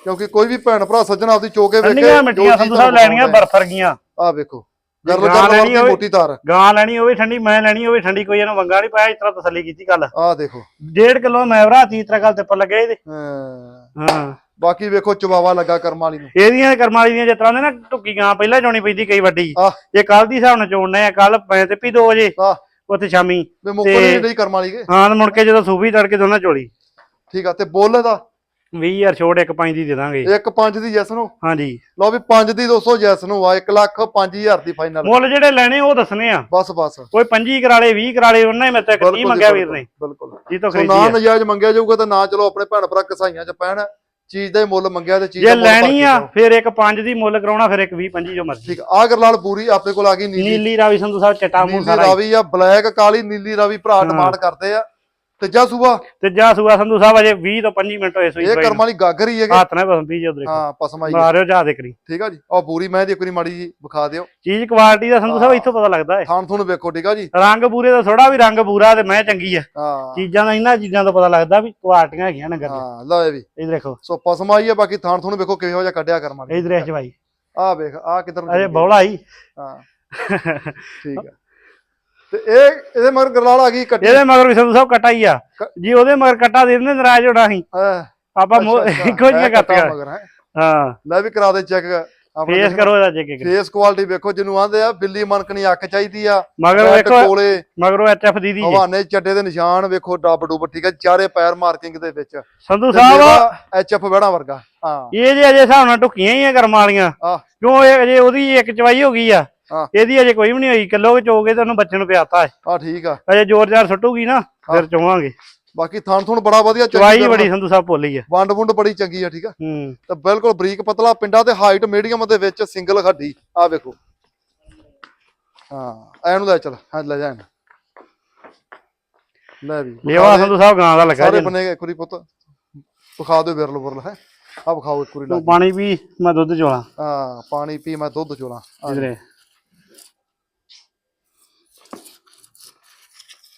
A: ਕਿਉਂਕਿ ਕੋਈ ਵੀ ਭੈਣ ਭਰਾ ਸੱਜਣ ਆਪਦੀ ਚੋਕੇ ਵੇਖੇ
B: ਠੰਡੀਆਂ ਮਿੱਠੀਆਂ ਸੰਧੂ ਸਾਹਿਬ ਲੈਣੀਆਂ ਬਰਫ ਵਰਗੀਆਂ।
A: ਆ ਵੇਖੋ।
B: ਗਾਂ ਲੈਣੀ ਹੋਵੇ-
A: ਮੋਟੀ ਤਾਰ।
B: ਗਾਂ ਲੈਣੀ ਉਹ ਵੀ ਠੰਡੀ ਮੈਂ ਲੈਣੀ ਉਹ ਵੀ ਠੰਡੀ ਕੋਈ ਇਹਨੂੰ ਵੰਗਾ ਨਹੀਂ ਪਾਇਆ ਇਸ ਤਰ੍ਹਾਂ ਤਸੱਲੀ ਕੀਤੀ ਕੱਲ
A: ਆ ਦੇਖੋ।
B: ਡੇਢ ਕਿਲੋ ਮੈਂ ਭਰਾ ਤੀ ਤਰ੍ਹਾਂ ਗੱਲ ਤੇ ਪਰ ਲੱਗੇ ਇਹਦੇ।
A: ਹਾਂ।
B: ਹਾਂ।
A: ਬਾਕੀ ਵੇਖੋ ਚਵਾਵਾ ਲੱਗਾ ਕਰਮ ਵਾਲੀ ਨੂੰ।
B: ਇਹਦੀਆਂ ਕਰਮਾਂ ਵਾਲੀ ਦੀਆਂ ਜਿਸ ਤਰ੍ਹਾਂ ਦੇ ਨਾ ਟੁੱਕੀ ਗਾਂ ਪਹਿਲਾਂ ਚੋਣੀ ਪੈਂਦੀ ਕਈ ਵੱਡੀ।
A: ਆਹ।
B: ਇਹ ਕੱਲ ਦੀ ਹਿਸਾਬ ਨਾਲ ਚੋਣਨੇ ਆ ਕੱਲ ਪੈ ਤੇ ਪੀ 2 ਵਜੇ ਉੱਥੇ ਸ਼ਾਮੀ।
A: ਵੇ ਮੁੱਕਣੀ ਨਹੀਂ ਕਰਮ ਵਾਲੀ ਕੇ।
B: ਹਾਂ ਤੇ ਮੁੜ ਕੇ ਜਦੋਂ ਸੂਬੀ ਤੜਕੇ ਦੋਨਾਂ ਚੋਲੀ।
A: ਠੀਕ ਆ ਤੇ ਬੋਲੇ ਦਾ
B: 20000 ਛੋੜ ਇੱਕ ਪੰਜ ਦੀ ਦੇ ਦਾਂਗੇ।
A: ਇੱਕ ਪੰਜ ਦੀ ਜੈਸ ਨੂੰ
B: ਹਾਂਜੀ।
A: ਲਓ ਵੀ ਪੰਜ ਦੀ ਦੋਸਤੋ ਜੈਸ ਨੂੰ ਆ 1 ਲੱਖ 5000 ਦੀ ਫਾਈਨਲ
B: ਮੁੱਲ ਜਿਹੜੇ ਲੈਣੇ ਉਹ ਦੱਸਣੇ ਆ।
A: ਬਸ ਬਸ।
B: ਕੋਈ 25 ਕਰਾਲੇ 20 ਕਰਾਲੇ ਉਹਨਾਂ ਹੀ ਮੇਰੇ ਤੋਂ 30 ਮੰਗਿਆ ਵੀਰ ਨੇ।
A: ਬਿਲਕੁਲ।
B: ਜੀ ਤੋਂ
A: ਨਾ
B: ਖਰੀਦੀ ਆ।
A: ਨਜਾਇਜ਼ ਮੰਗਿਆ ਜਾਊਗਾ ਤਾਂ ਨਾ ਚਲੋ ਆਪਣੇ ਭੈਣ ਭਰਾ ਕਸਾਈਆਂ ਚ ਪੈਣ ਚੀਜ਼ ਦਾ ਹੀ ਮੁੱਲ ਮੰਗਿਆ ਤੇ ਚੀਜ਼
B: ਜੇ
A: ਦਾ ਮੁੱਲ ਭਰ
B: ਲੈਣੀ ਆ। ਫਿਰ ਇੱਕ 5 ਦੀ ਮੁੱਲ ਕਰਾਉਣਾ ਫਿਰ ਇੱਕ 20 25 ਜੋ ਮਰਜ਼ੀ।
A: ਠੀਕ ਆ ਗਰਲਾਲ ਪੂਰੀ ਆਪਣੇ ਕੋਲ ਆ ਗਈ ਨੀਲੀ।
B: ਨੀਲੀ ਰਾਵੀ ਸੰਧੂ ਸਾਹਿਬ ਚਟਾ ਮੂੰਹ ਸਾਰਾ।
A: ਰਾਵੀ ਆ ਬਲੈਕ ਕਾਲੀ ਨੀਲੀ ਰਾਵੀ ਭਰਾ। ਡਿਮਾਂਡ ਕਰਦੇ ਆ। ਤੇ ਜਾ ਸੂਬਾ
B: ਤੇ ਜਾ ਸੁਆ ਸੰਧੂ ਸਾਹਿਬ ਅਜੇ 20 ਤੋਂ 25 ਮਿੰਟ ਹੋਏ ਸੋਈ
A: ਇਹ ਕਰਮ ਵਾਲੀ ਗਾਗਰ ਹੀ ਹੈਗੇ।
B: ਹੱਥ ਨਾਲ ਬਸੰਦੀ ਜੋ ਦੇਖੋ।
A: ਹਾਂ ਪਸਮਾਈ
B: ਮਾਰਿਓ ਜਾ ਦੇ ਕਰੀ।
A: ਠੀਕ ਆ ਜੀ। ਆ ਪੂਰੀ ਮੈਂ ਦੀ ਇੱਕ ਵਾਰੀ ਮਾੜੀ ਜੀ ਵਿਖਾ ਦਿਓ।
B: ਚੀਜ਼ ਕੁਆਲਿਟੀ ਦਾ ਸੰਧੂ ਸਾਹਿਬ ਇੱਥੋਂ ਪਤਾ ਲੱਗਦਾ ਹੈ
A: ਥਾਣ ਥੁਣ ਵੇਖੋ ਠੀਕ ਆ ਜੀ।
B: ਰੰਗ ਬੂਰੇ ਦਾ ਥੋੜਾ ਵੀ ਰੰਗ ਬੂਰਾ ਤੇ ਮੈਂ ਚੰਗੀ ਆ।
A: ਹਾਂ।
B: ਚੀਜ਼ਾਂ ਦਾ ਇਹਨਾਂ ਚੀਜ਼ਾਂ ਤੋਂ ਪਤਾ ਲੱਗਦਾ ਵੀ ਕੁਆਲਟੀਆਂ ਹੈਗੀਆਂ ਨਗਰ
A: ਹਾਂ ਲਓ ਇਹ ਵੀ।
B: ਇਹ ਦੇਖੋ।
A: ਸੋ ਪਸਮਾਈ ਆ ਬਾਕੀ ਥਾਣ ਥੁਣ ਵੇਖੋ ਕਿਹੋ ਜਿਹਾ ਕੱਢਿਆ ਕਰਮ ਵਾਲੀ।
B: ਇਹ ਦ੍ਰਿਸ਼ ਭਾਈ
A: ਆ ਵੇਖ ਆ ਕਿੱਧਰ
B: ਅਜੇ। ਬੌਲਾ ਹੀ
A: ਹਾਂ। ਠੀਕ ਆ। ਤੇ ਇਹ ਇਹਦੇ ਮਗਰ ਗਰਲਾਲ ਆ ਗਈ ਕੱਟੀ।
B: ਇਹਦੇ ਮਗਰ ਵੀ ਸੰਧੂ ਸਾਹਿਬ ਕਟਾ ਹੀ ਆ ਜੀ ਉਹਦੇ ਮਗਰ ਕਟਾ ਦੇ ਦਿੰਦੇ ਨਾਰਾਜ਼ ਹੋਣਾ ਸੀ
A: ਹਾਂ,
B: ਆਪਾਂ ਇੱਕੋ ਕਰਤੀਆਂ।
A: ਮਗਰ ਹੈ।
B: ਹਾਂ।
A: ਲੈ ਵੀ ਕਰਾ ਦੇ ਚੈੱਕ
B: ਫੇਸ ਕਰੋ ਇਹਦਾ ਜੇ ਕੇ
A: ਫੇਸ ਕੁਆਲਿਟੀ ਵੇਖੋ ਜਿਹਨੂੰ ਆਂਦੇ ਆ ਬਿੱਲੀ ਮਨਕਣੀ ਅੱਖ ਚਾਹੀਦੀ ਆ।
B: ਮਗਰ ਵੇਖੋ
A: ਕੋਲੇ
B: ਮਗਰੋਂ ਐਚਐਫ ਦੀ ਦੀ ਜੀ
A: ਹਵਾਨੇ ਚੱਡੇ ਦੇ ਨਿਸ਼ਾਨ ਵੇਖੋ ਡੱਬ ਡੁੱਬ ਠੀਕ ਹੈ ਚਾਰੇ ਪੈਰ ਮਾਰਕਿੰਗ ਦੇ ਵਿੱਚ।
B: ਸੰਧੂ ਸਾਹਿਬ
A: ਐਚਐਫ ਬਹਿਣਾ ਵਰਗਾ ਹਾਂ।
B: ਇਹ ਜੇ ਅਜੇ ਹਿਸਾਬ ਨਾਲ ਢੁੱਕੀਆਂ ਹੀ ਆ ਕਰਮ ਵਾਲੀਆਂ। ਕਿਉਂ ਇਹ ਅਜੇ ਉਹਦੀ ਇੱਕ ਚਵਾਈ ਹੋ ਗਈ ਆ। ਇਹਦੀ ਅਜੇ ਕੋਈ ਵੀ ਨਹੀਂ ਹੋਈ ਕਿਲੋ ਵਿੱਚ ਹੋ ਗਏ ਤੁਹਾਨੂੰ ਬੱਚੇ ਨੂੰ ਪਿਆਤਾ ਹੈ।
A: ਆ ਠੀਕ ਆ।
B: ਅਜੇ ਜ਼ੋਰ ਜ਼ਾਰ ਸੁੱਟੂਗੀ ਨਾ ਫਿਰ ਚੋਵਾਂਗੇ।
A: ਬਾਕੀ ਥਣ ਥੁਣ ਬੜਾ ਵਧੀਆ
B: ਚਵਾਈ ਬੜੀ ਸੰਧੂ ਸਾਹਿਬ ਭੋਲੀ ਆ।
A: ਵੰਡ ਵੁੰਡ ਬੜੀ ਚੰਗੀ ਆ ਠੀਕ ਆ।
B: ਹੂੰ।
A: ਤੇ ਬਿਲਕੁਲ ਬਰੀਕ ਪਤਲਾ ਪਿੰਡਾਂ ਤੇ ਹਾਈਟ ਮੀਡੀਅਮ ਦੇ ਵਿੱਚ ਸਿੰਗਲ ਹੱਡੀ ਆ ਵੇਖੋ। ਹਾਂ ਐਨੂੰ ਲੈ ਚਲ ਹਾਂ ਲੈ ਜਾ ਇਹਨੂੰ। ਲੈ ਵੀ।
B: ਲੇਵਾ ਸੰਧੂ ਸਾਹਿਬ ਗਾਂ ਦਾ ਲੱਗਾ
A: ਸਾਰੇ ਬੰਨੇ ਇੱਕ ਵਾਰੀ ਪੁੱਤ ਵਿਖਾ ਦਿਓ ਵਿਰਲ ਵਿਰਲ ਹੈ। ਆ ਵਿਖਾਓ ਇੱਕ ਵਾਰੀ
B: ਪਾਣੀ ਪੀ ਮੈਂ ਦੁੱਧ ਚੋਲਾ।
A: ਹਾਂ ਪਾਣੀ ਪੀ ਮੈਂ ਦੁੱਧ ਚੋਲਾ। ਆ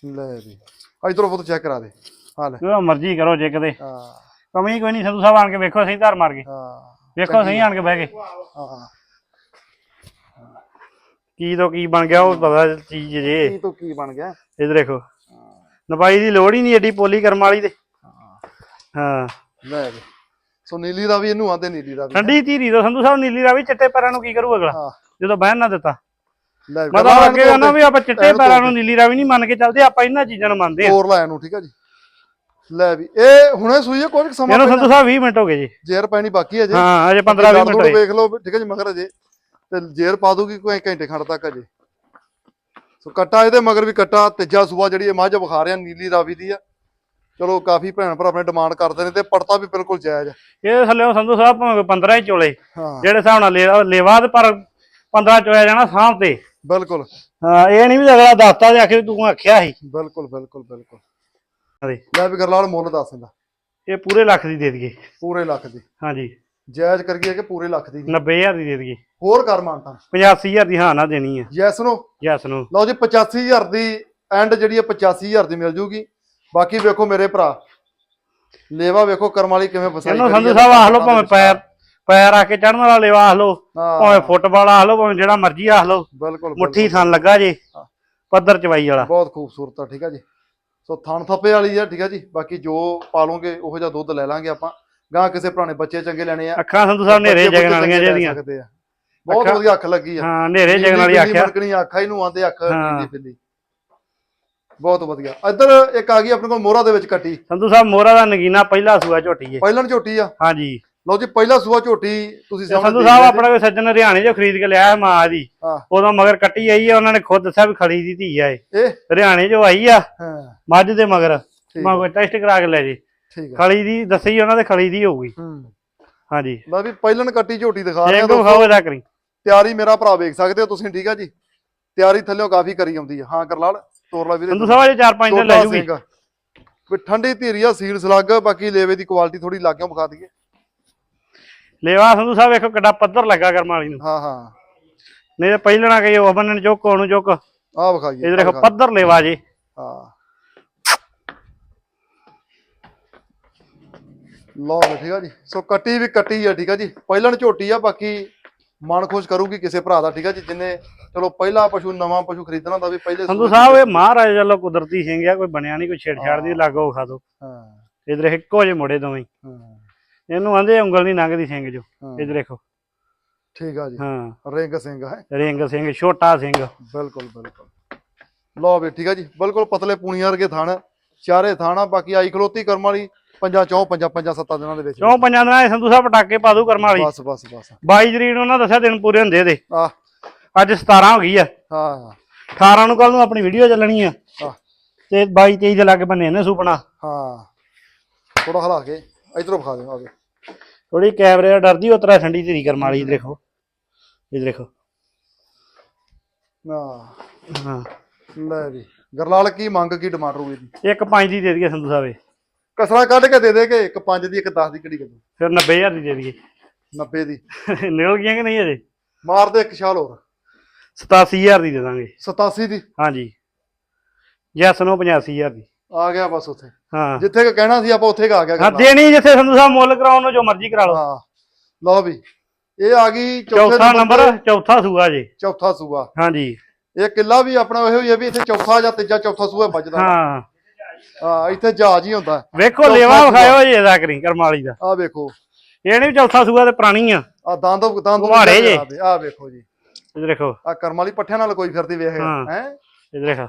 A: ਲੈ ਵੀ। ਇਧਰੋਂ ਪੁੱਤ ਚੈੱਕ ਕਰਾ ਦੇ। ਹਾਂ ਲੈ।
B: ਜੋ ਮਰਜ਼ੀ ਕਰੋ ਜੇ ਕਦੇ
A: ਹਾਂ।
B: ਕਮੀ ਕੋਈ ਨਹੀਂ ਸੰਧੂ ਸਾਹਿਬ ਆਣ ਕੇ ਵੇਖੋ ਸਹੀ ਧਾਰ ਮਾਰ ਕੇ
A: ਹਾਂ।
B: ਵੇਖੋ ਸਹੀ ਆਣ ਕੇ ਬਹਿ ਕੇ
A: ਹਾਂ
B: ਕੀ ਤੋਂ ਕੀ ਬਣ ਗਿਆ ਉਹ ਪਤਾ ਚੀਜ਼ ਜੇ।
A: ਕੀ ਤੋਂ ਕੀ ਬਣ ਗਿਆ?
B: ਇਧਰ ਦੇਖੋ। ਨਪਾਈ ਦੀ ਲੋੜ ਹੀ ਨਹੀਂ ਏਡੀ ਪੋਲੀ ਕਰਮ ਵਾਲੀ ਤੇ। ਹਾਂ।
A: ਲੈ ਵੀ। ਸੋ ਨੀਲੀ ਦਾ ਵੀ ਇਹਨੂੰ ਆਂਦੇ ਨੀਲੀ ਦਾ ਵੀ।
B: ਠੰਡੀ ਧੀਰੀ ਤੋਂ ਸੰਧੂ ਸਾਹਿਬ ਨੀਲੀ ਰਾਵੀ ਚਿੱਟੇ ਪੈਰਾਂ ਨੂੰ ਕੀ ਕਰੂ ਅਗਲਾ?
A: ਹਾਂ।
B: ਜਦੋਂ ਬਹਿਣ ਨਾ ਦਿੱਤਾ। ਮਤਲਬ ਅੱਗੇ ਉਹਨਾਂ। ਵੀ ਆਪਾਂ ਚਿੱਟੇ ਪੈਰਾਂ ਨੂੰ ਨੀਲੀ ਰਾਵੀ ਨਹੀਂ ਮੰਨ ਕੇ ਚੱਲਦੇ ਆਪਾਂ ਇਹਨਾਂ ਚੀਜ਼ਾਂ ਨੂੰ ਮੰਨਦੇ ਆ
A: ਤੋਰ ਲੈ ਇਹਨੂੰ ਠੀਕ ਆ ਜੀ। ਲੈ ਵੀ ਇਹ ਹੁਣੇ ਸੂਈ ਹੈ ਕੋਈ ਸਮਾਂ
B: ਇਹਨੂੰ ਸਾਹਿਬ 20 ਮਿੰਟ ਹੋ ਗਏ ਜੀ।
A: ਜੇਰ ਪੈਣੀ ਬਾਕੀ ਹੈ ਜੇ।
B: ਹਾਂ ਅਜੇ 15 20 ਮਿੰਟ ਹੋਏ।
A: ਵੇਖ ਲਓ ਠੀਕ ਹੈ ਜੀ ਮਗਰ ਅਜੇ ਤੇ ਜੇਰ ਪਾ ਦੂਗੀ ਕੋਈ ਘੰਟੇ ਖੰਡ ਤੱਕ ਅਜੇ ਸੋ ਕੱਟਾ ਇਹਦੇ ਮਗਰ ਵੀ ਕੱਟਾ ਤੀਜਾ ਸੂਆ ਜਿਹੜੀ ਇਹ ਮੱਝ ਵਿਖਾ ਰਿਆ ਨੀਲੀ ਰਾਵੀ ਦੀ ਆ। ਚਲੋ ਕਾਫੀ ਭੈਣ ਭਰਾ ਆਪਣੇ ਡਿਮਾਂਡ ਕਰਦੇ ਨੇ ਤੇ ਪੜਤਾ ਵੀ ਬਿਲਕੁਲ ਜਾਇਜ਼ ਆ।
B: ਇਹ ਥੱਲੇ ਸੰਧੂ ਸਾਹਿਬ ਭਾਵੇਂ 15 ਹੀ ਚੋਲੇ।
A: ਹਾਂ।
B: ਜਿਹੜੇ ਹਿਸਾਬ ਨਾਲ ਲੇਵਾ ਪਰ 15 ਚੋਇਆ ਜਾਣਾ ਸਾਂਭ ਤੇ।
A: ਬਿਲਕੁਲ।
B: ਹਾਂ ਇਹ ਨਹੀਂ ਵੀ ਅਗਲਾ ਦੱਸਤਾ ਤੇ ਆਖੇ ਤੂੰ ਆਖਿਆ ਸੀ।
A: ਬਿਲਕੁਲ ਬਿਲਕੁਲ ਬਿਲਕੁਲ।
B: ਅਰੇ।
A: ਲੈ ਵੀ ਗਰਲਾਲ ਮੁੱਲ ਦੱਸ ਦਿੰਦਾ।
B: ਇਹ ਪੂਰੇ ਲੱਖ ਦੀ ਦੇ ਦਈਏ।
A: ਪੂਰੇ ਲੱਖ ਦੀ।
B: ਹਾਂਜੀ।
A: ਜਾਇਜ਼ ਕਰੀਏ ਕਿ ਪੂਰੇ ਲੱਖ ਦੀ
B: 90000 ਦੀ ਦੇ ਦਈਏ।
A: ਹੋਰ ਕਰ ਮਾਨਤਾ।
B: 85000 ਦੀ ਹਾਂ ਨਾ ਦੇਣੀ ਆ।
A: Yes no.
B: ਯੈਸ ਨੂੰ।
A: ਲਓ ਜੀ 85000 ਦੀ ਐਂਡ ਜਿਹੜੀ ਹੈ 85000 ਦੀ ਮਿਲ ਜੂਗੀ। ਬਾਕੀ ਵੇਖੋ ਮੇਰੇ ਭਰਾ। ਲੇਵਾ ਵੇਖੋ ਕਰਮ ਵਾਲੀ ਕਿਵੇਂ ਫਸਾਈ
B: ਇਹਨੂੰ
A: ਕਰੀ
B: ਸੰਧੂ ਸਾਹਿਬ ਆਖ ਲਓ ਭਾਵੇਂ ਪੈਰ ਪੈਰ ਆ ਕੇ ਚੜਨ ਵਾਲਾ ਲੇਵਾ ਆਖ ਲਓ ਭਾਵੇਂ ਫੁੱਟਬਾਲ ਆਖ ਲਓ ਭਾਵੇਂ ਜਿਹੜਾ ਮਰਜ਼ੀ ਆਖ ਲਓ
A: ਬਿਲਕੁਲ
B: ਮੁੱਠੀ ਥਣ ਲੱਗਾ ਜੇ। ਪੱਧਰ ਚਵਾਈ ਵਾਲਾ।
A: ਬਹੁਤ ਖੂਬਸੂਰਤ ਆ ਠੀਕ ਆ ਜੀ। ਸੋ ਥਣ ਥੱਪੇ ਵਾਲੀ ਆ ਠੀਕ ਆ ਜੀ। ਬਾਕੀ ਜੋ ਪਾਲੋਗੇ ਉਹੋ ਜਿਹਾ ਦੁੱਧ ਲੈ ਲਾਂਗੇ ਆਪਾਂ। ਗਾਂ ਕਿਸੇ ਪੁਰਾਣੇ ਬੱਚੇ ਚੰਗੇ ਲੈਣੇ ਆ।
B: ਅੱਖਾਂ ਸੰਧੂ ਸਾਹਿਬ ਨੇਰੇ ਜਗਣ ਵਾਲੀਆਂ ਜਿਹੜੀਆਂ।
A: ਆ। ਬਹੁਤ
B: ਅੱਖਾਂ-
A: ਵਧੀਆ ਅੱਖ ਲੱਗੀ ਆ।
B: ਹਾਂ ਨੇਰੇ ਜਗਣ ਵਾਲੀ
A: ਨੀਲੀ
B: ਆਖਿਆ
A: ਮਣਕਣੀ ਅੱਖ ਆ ਇਹਨੂੰ ਆਂਦੇ ਅੱਖ ਬਿੱਲੀ ਬਹੁਤ ਵਧੀਆ। ਇੱਧਰ ਇੱਕ ਆ ਗਈ ਆਪਣੇ ਕੋਲ ਮੋਹਰਾ ਦੇ ਵਿੱਚ ਕੱਟੀ।
B: ਸੰਧੂ ਸਾਹਿਬ ਮੋਰਾ ਦਾ ਨਗੀਨਾ ਪਹਿਲਾ ਸੂਆ ਝੋਟੀ ਏ।
A: ਪਹਿਲਣ ਝੋਟੀ ਆ।
B: ਹਾਂਜੀ।
A: ਲਓ ਜੀ ਪਹਿਲਾ ਸੂਆ ਝੋਟੀ ਤੁਸੀਂ
B: ਸੰਧੂ ਸਾਹਿਬ ਆਪਣਾ ਕੋਈ ਸੱਜਣ ਹਰਿਆਣੇ ਚੋਂ ਖਰੀਦ ਕੇ ਲਿਆ ਹੈ ਮਾਂ ਦੀ।
A: ਹਾਂ।
B: ਉਦੋਂ ਮਗਰ ਕੱਟੀ ਆਈ ਹੈ ਉਹਨਾਂ ਨੇ ਖੁਦ ਦੱਸਿਆ ਵੀ ਖੜੀ ਦੀ ਧੀ ਆ ਇਹ।
A: ਜੀ। ਇਹ?
B: ਹਰਿਆਣੇ ਚੋਂ ਆਈ ਆ
A: ਹਾਂ।
B: ਮੱਝ ਦੇ ਮਗਰ।
A: ਠੀਕ।
B: ਮੈਂ
A: ਆ,
B: ਕੋਈ ਟੈਸਟ ਕਰਾ ਕੇ ਲੈ ਜੀ।
A: ਠੀਕ ਆ।
B: ਖਲੀ ਦੀ ਦੱਸੀ ਉਹਨਾਂ ਦੇ ਖਲੀ ਦੀ ਹੋਊਗੀ।
A: ਹੂੰ।
B: ਹਾਂਜੀ।
A: ਲੈ ਵੀ ਪਹਿਲਣ ਕੱਟੀ ਝੋਟੀ ਦਿਖਾ ਰਿਹਾ
B: ਚੇਂਗ
A: ਦੋਸਤੋ।
B: ਖਾਓ ਇਹਦਾ ਕਰੀ।
A: ਤਿਆਰੀ ਮੇਰਾ ਭਰਾ ਵੇਖ ਸਕਦੇ ਹੋ ਤੁਸੀਂ ਠੀਕ ਆ ਜੀ? ਤਿਆਰੀ ਥੱਲੇੋਂ ਕਾਫੀ ਕਰੀ ਆਉਂਦੀ ਆ। ਹਾਂ ਕਰਲਾਲ ਤੋਰ ਲਾ ਵੀਰੇ।
B: ਸੰਧੂ ਸਾਹਿਬ ਅਜੇ ਚਾਰ ਪੰਜ ਦਿਨ ਲੈ ਜੂਗੀ।
A: ਸਿੰਘ। ਵੀ ਠੰਡੀ ਧੀਰੀ ਆ ਸੀਲ ਸਲੱਗ ਬਾਕੀ ਲੇਵੇ ਦੀ ਕੁਆਲਿਟੀ ਥੋੜੀ ਲਾਗਿਓ ਵਿਖਾ ਦਈਏ।
B: ਲੇਵਾ ਸੰਧੂ ਸਾਹਿਬ ਵੇਖੋ ਕਿੱਡਾ ਪੱਧਰ ਲੱਗਾ ਕਰਮ ਵਾਲੀ ਨੂੰ।
A: ਹਾਂ ਹਾਂ।
B: ਨਹੀਂ ਤੇ ਪਹਿਲਣਾ ਕਹੀ ਉਹ ਬੰਨਣ ਚੁੱਕ ਉਹਨੂੰ ਚੁੱਕ।
A: ਆਹ ਵਿਖਾਈਏ ਆਹ
B: ਦੇਖੋ। ਪੱਧਰ ਲੇਵਾ ਜੀ।
A: ਹਾਂ। ਲਓ ਠੀਕ ਆ ਜੀ। ਸੋ ਕੱਟੀ ਵੀ ਕੱਟੀ ਆ ਠੀਕ ਆ ਜੀ। ਪਹਿਲਣ ਝੋਟੀ ਆ ਬਾਕੀ ਮਨ ਖੁਸ਼ ਕਰੂਗੀ ਕਿਸੇ ਭਰਾ ਦਾ ਠੀਕ ਆ ਜੀ ਜਿੰਨੇ ਚਲੋ ਪਹਿਲਾ ਪਸ਼ੂ ਨਵਾਂ ਪਸ਼ੂ ਖਰੀਦਣਾ ਦਾ ਵੀ ਪਹਿਲੇ
B: ਸੰਧੂ ਸਾਹਿਬ ਇਹ ਮਹਾਰਾਜ ਵੱਲੋਂ ਕੁਦਰਤੀ ਸਿੰਘ ਆ ਕੋਈ ਬਣਿਆ ਨਹੀਂ ਕੋਈ ਛੇੜਛਾੜ ਦੀ ਲਾਗੋ ਖਾ ਦੋ
A: ਹਾਂ।
B: ਇਧਰ ਇੱਕੋ ਜਿਹੇ ਮੋੜੇ ਦੋਵੇਂ। ਹੀ। ਇਹਨੂੰ ਆਂਦੇ ਉਂਗਲ ਨਹੀਂ ਲੰਘਦੀ ਸਿੰਘ ਜੋ
A: ਹਾਂ।
B: ਇਧਰ ਦੇਖੋ।
A: ਠੀਕ ਆ ਜੀ।
B: ਹਾਂ।
A: ਰਿੰਗ ਸਿੰਘ ਹੈ।
B: ਰਿੰਗ ਸਿੰਘ ਛੋਟਾ ਸਿੰਘ।
A: ਬਿਲਕੁਲ ਬਿਲਕੁਲ। ਲਓ ਵੀ ਠੀਕ ਆ ਜੀ। ਬਿਲਕੁਲ ਪਤਲੇ ਪੂਣੀਆਂ ਵਰਗੇ ਥਣ ਚਾਰੇ ਥਾਣਾ ਬਾਕੀ ਆਈ ਖਲੋਤੀ ਕਰਮ ਵਾਲੀ ਪੰਜਾਂ ਚੌਂ ਪੰਜਾਂ ਪੰਜਾਂ ਸੱਤਾਂ ਦਿਨਾਂ ਦੇ ਵਿੱਚ।
B: ਕਿਉਂ ਪੰਜਾਂ ਦਿਨਾਂ 'ਚ ਸੰਧੂ ਸਾਹਿਬ ਪਟਾਕੇ ਪਾ ਦੂ ਕਰਮ ਵਾਲੀ।
A: ਬਸ ਬਸ ਬਸ।
B: 22 ਤਰੀਕ ਨੂੰ ਉਹਨਾਂ ਦੱਸਿਆ ਦਿਨ ਪੂਰੇ ਹੁੰਦੇ ਇਹਦੇ।
A: ਆ
B: ਅੱਜ 17 ਹੋ ਗਈ ਆ।
A: ਹਾਂ।
B: 18 ਨੂੰ ਕੱਲ ਨੂੰ ਆਪਣੀ ਵੀਡੀਓ ਚੱਲਣੀ ਆ। ਤੇ 22 23 ਦੇ ਲੱਗ ਬੰਨੇ ਨੇ ਸੁਪਨਾ
A: ਹਾਂ। ਥੋੜਾ ਹਲਾ ਕੇ ਇਧਰੋਂ ਵਿਖਾ ਦਿਓ ਆਗੇ
B: ਥੋੜੀ ਕੈਮਰੇ ਦਾ ਡਰਦੀ ਉਤਰਾ ਠੰਡੀ ਧੀਰੀ ਕਰਮ ਵਾਲੀ ਦੇਖੋ। ਇਧਰ ਦੇਖੋ।
A: ਨਾ।
B: ਹਾਂ।
A: ਲੈ ਵੀ ਗਰਲਾਲ ਕੀ ਮੰਗ ਕੀ ਡਿਮਾਂਡ ਹੋਊਗੀ ਇਹਦੀ?
B: ਇੱਕ 5 ਦੀ ਦੇ ਦਈਏ ਸਾਹਿਬ ਇਹ।
A: ਕਸਰਾ ਕੱਢ ਕੇ ਦੇ ਦੇ ਕਿ ਇੱਕ 5 ਦੀ ਇੱਕ 10 ਦੀ ਕਿਹੜੀ ਗੱਲ?
B: ਫਿਰ 90000 ਦੀ ਦੇ ਦਈਏ।
A: 90 ਦੀ।
B: ਨਿਕਲ ਗਈਆਂ ਕਿ ਨਹੀਂ ਅਜੇ?
A: ਮਾਰ ਦੇ ਇੱਕ ਛਾਲ ਹੋਰ।
B: 87000 ਦੀ ਦੇ ਦਾਂਗੇ।
A: 87 ਦੀ?
B: ਹਾਂਜੀ। ਯੈਸ ਨੋ 85000 ਦੀ।
A: ਆ ਗਿਆ ਬਸ ਉੱਥੇ।
B: ਹਾਂ।
A: ਜਿੱਥੇ ਕੁ ਕਹਿਣਾ ਸੀ ਆਪਾਂ ਉੱਥੇ ਕੁ ਆ ਗਿਆ
B: ਹਾਂ। ਦੇਣੀ ਜਿੱਥੇ ਸੰਧੂ ਸਾਹਿਬ ਮੁੱਲ ਕਰਾਉਣ ਨੂੰ ਜੋ ਮਰਜ਼ੀ ਕਰਾ ਲਓ।
A: ਹਾਂ ਲਓ ਵੀ ਇਹ ਆ ਗਈ ਚੌਥੇ ਨੰਬਰ। ਤੇ,
B: ਚੌਥਾ ਸੂਆ ਜੀ।
A: ਚੌਥਾ ਸੂਆ।
B: ਹਾਂਜੀ।
A: ਇਹ ਕਿੱਲਾ ਵੀ ਆਪਣਾ ਇਹੋ ਹੀ ਹੈ ਵੀ ਇੱਥੇ ਚੌਥਾ ਜਾਂ ਤੀਜਾ ਚੌਥਾ ਸੂਆ ਵੱਜਦਾ।
B: ਹਾਂ।
A: ਹਾਂ ਇੱਥੇ ਜਹਾਜ਼ ਹੀ ਹੁੰਦਾ।
B: ਵੇਖੋ
A: ਚੌਥਾ
B: ਲੇਵਾ
A: ਸੂਆ।
B: ਵਿਖਾਇਓ ਜੀ ਇਹਦਾ ਕਰੀ ਕਰਮਾਲੀ ਦਾ।
A: ਆ ਵੇਖੋ।
B: ਇਹ ਨਹੀਂ ਚੌਥਾ ਸੂਆ ਤੇ ਪੁਰਾਣੀ ਆ।
A: ਆ ਦੰਦ ਦੰਦ
B: ਘੁਮਾੜੇ ਜੇ।
A: ਆ ਵੇਖੋ ਜੀ।
B: ਇਧਰ ਦੇਖੋ।
A: ਆ ਕਰਮ ਵਾਲੀ ਪੱਠਿਆਂ ਨਾਲ ਕੋਈ ਫਿਰਦੀ ਵੇਖ।
B: ਹਾਂ।
A: ਹੈ?
B: ਇਧਰ ਦੇਖੋ।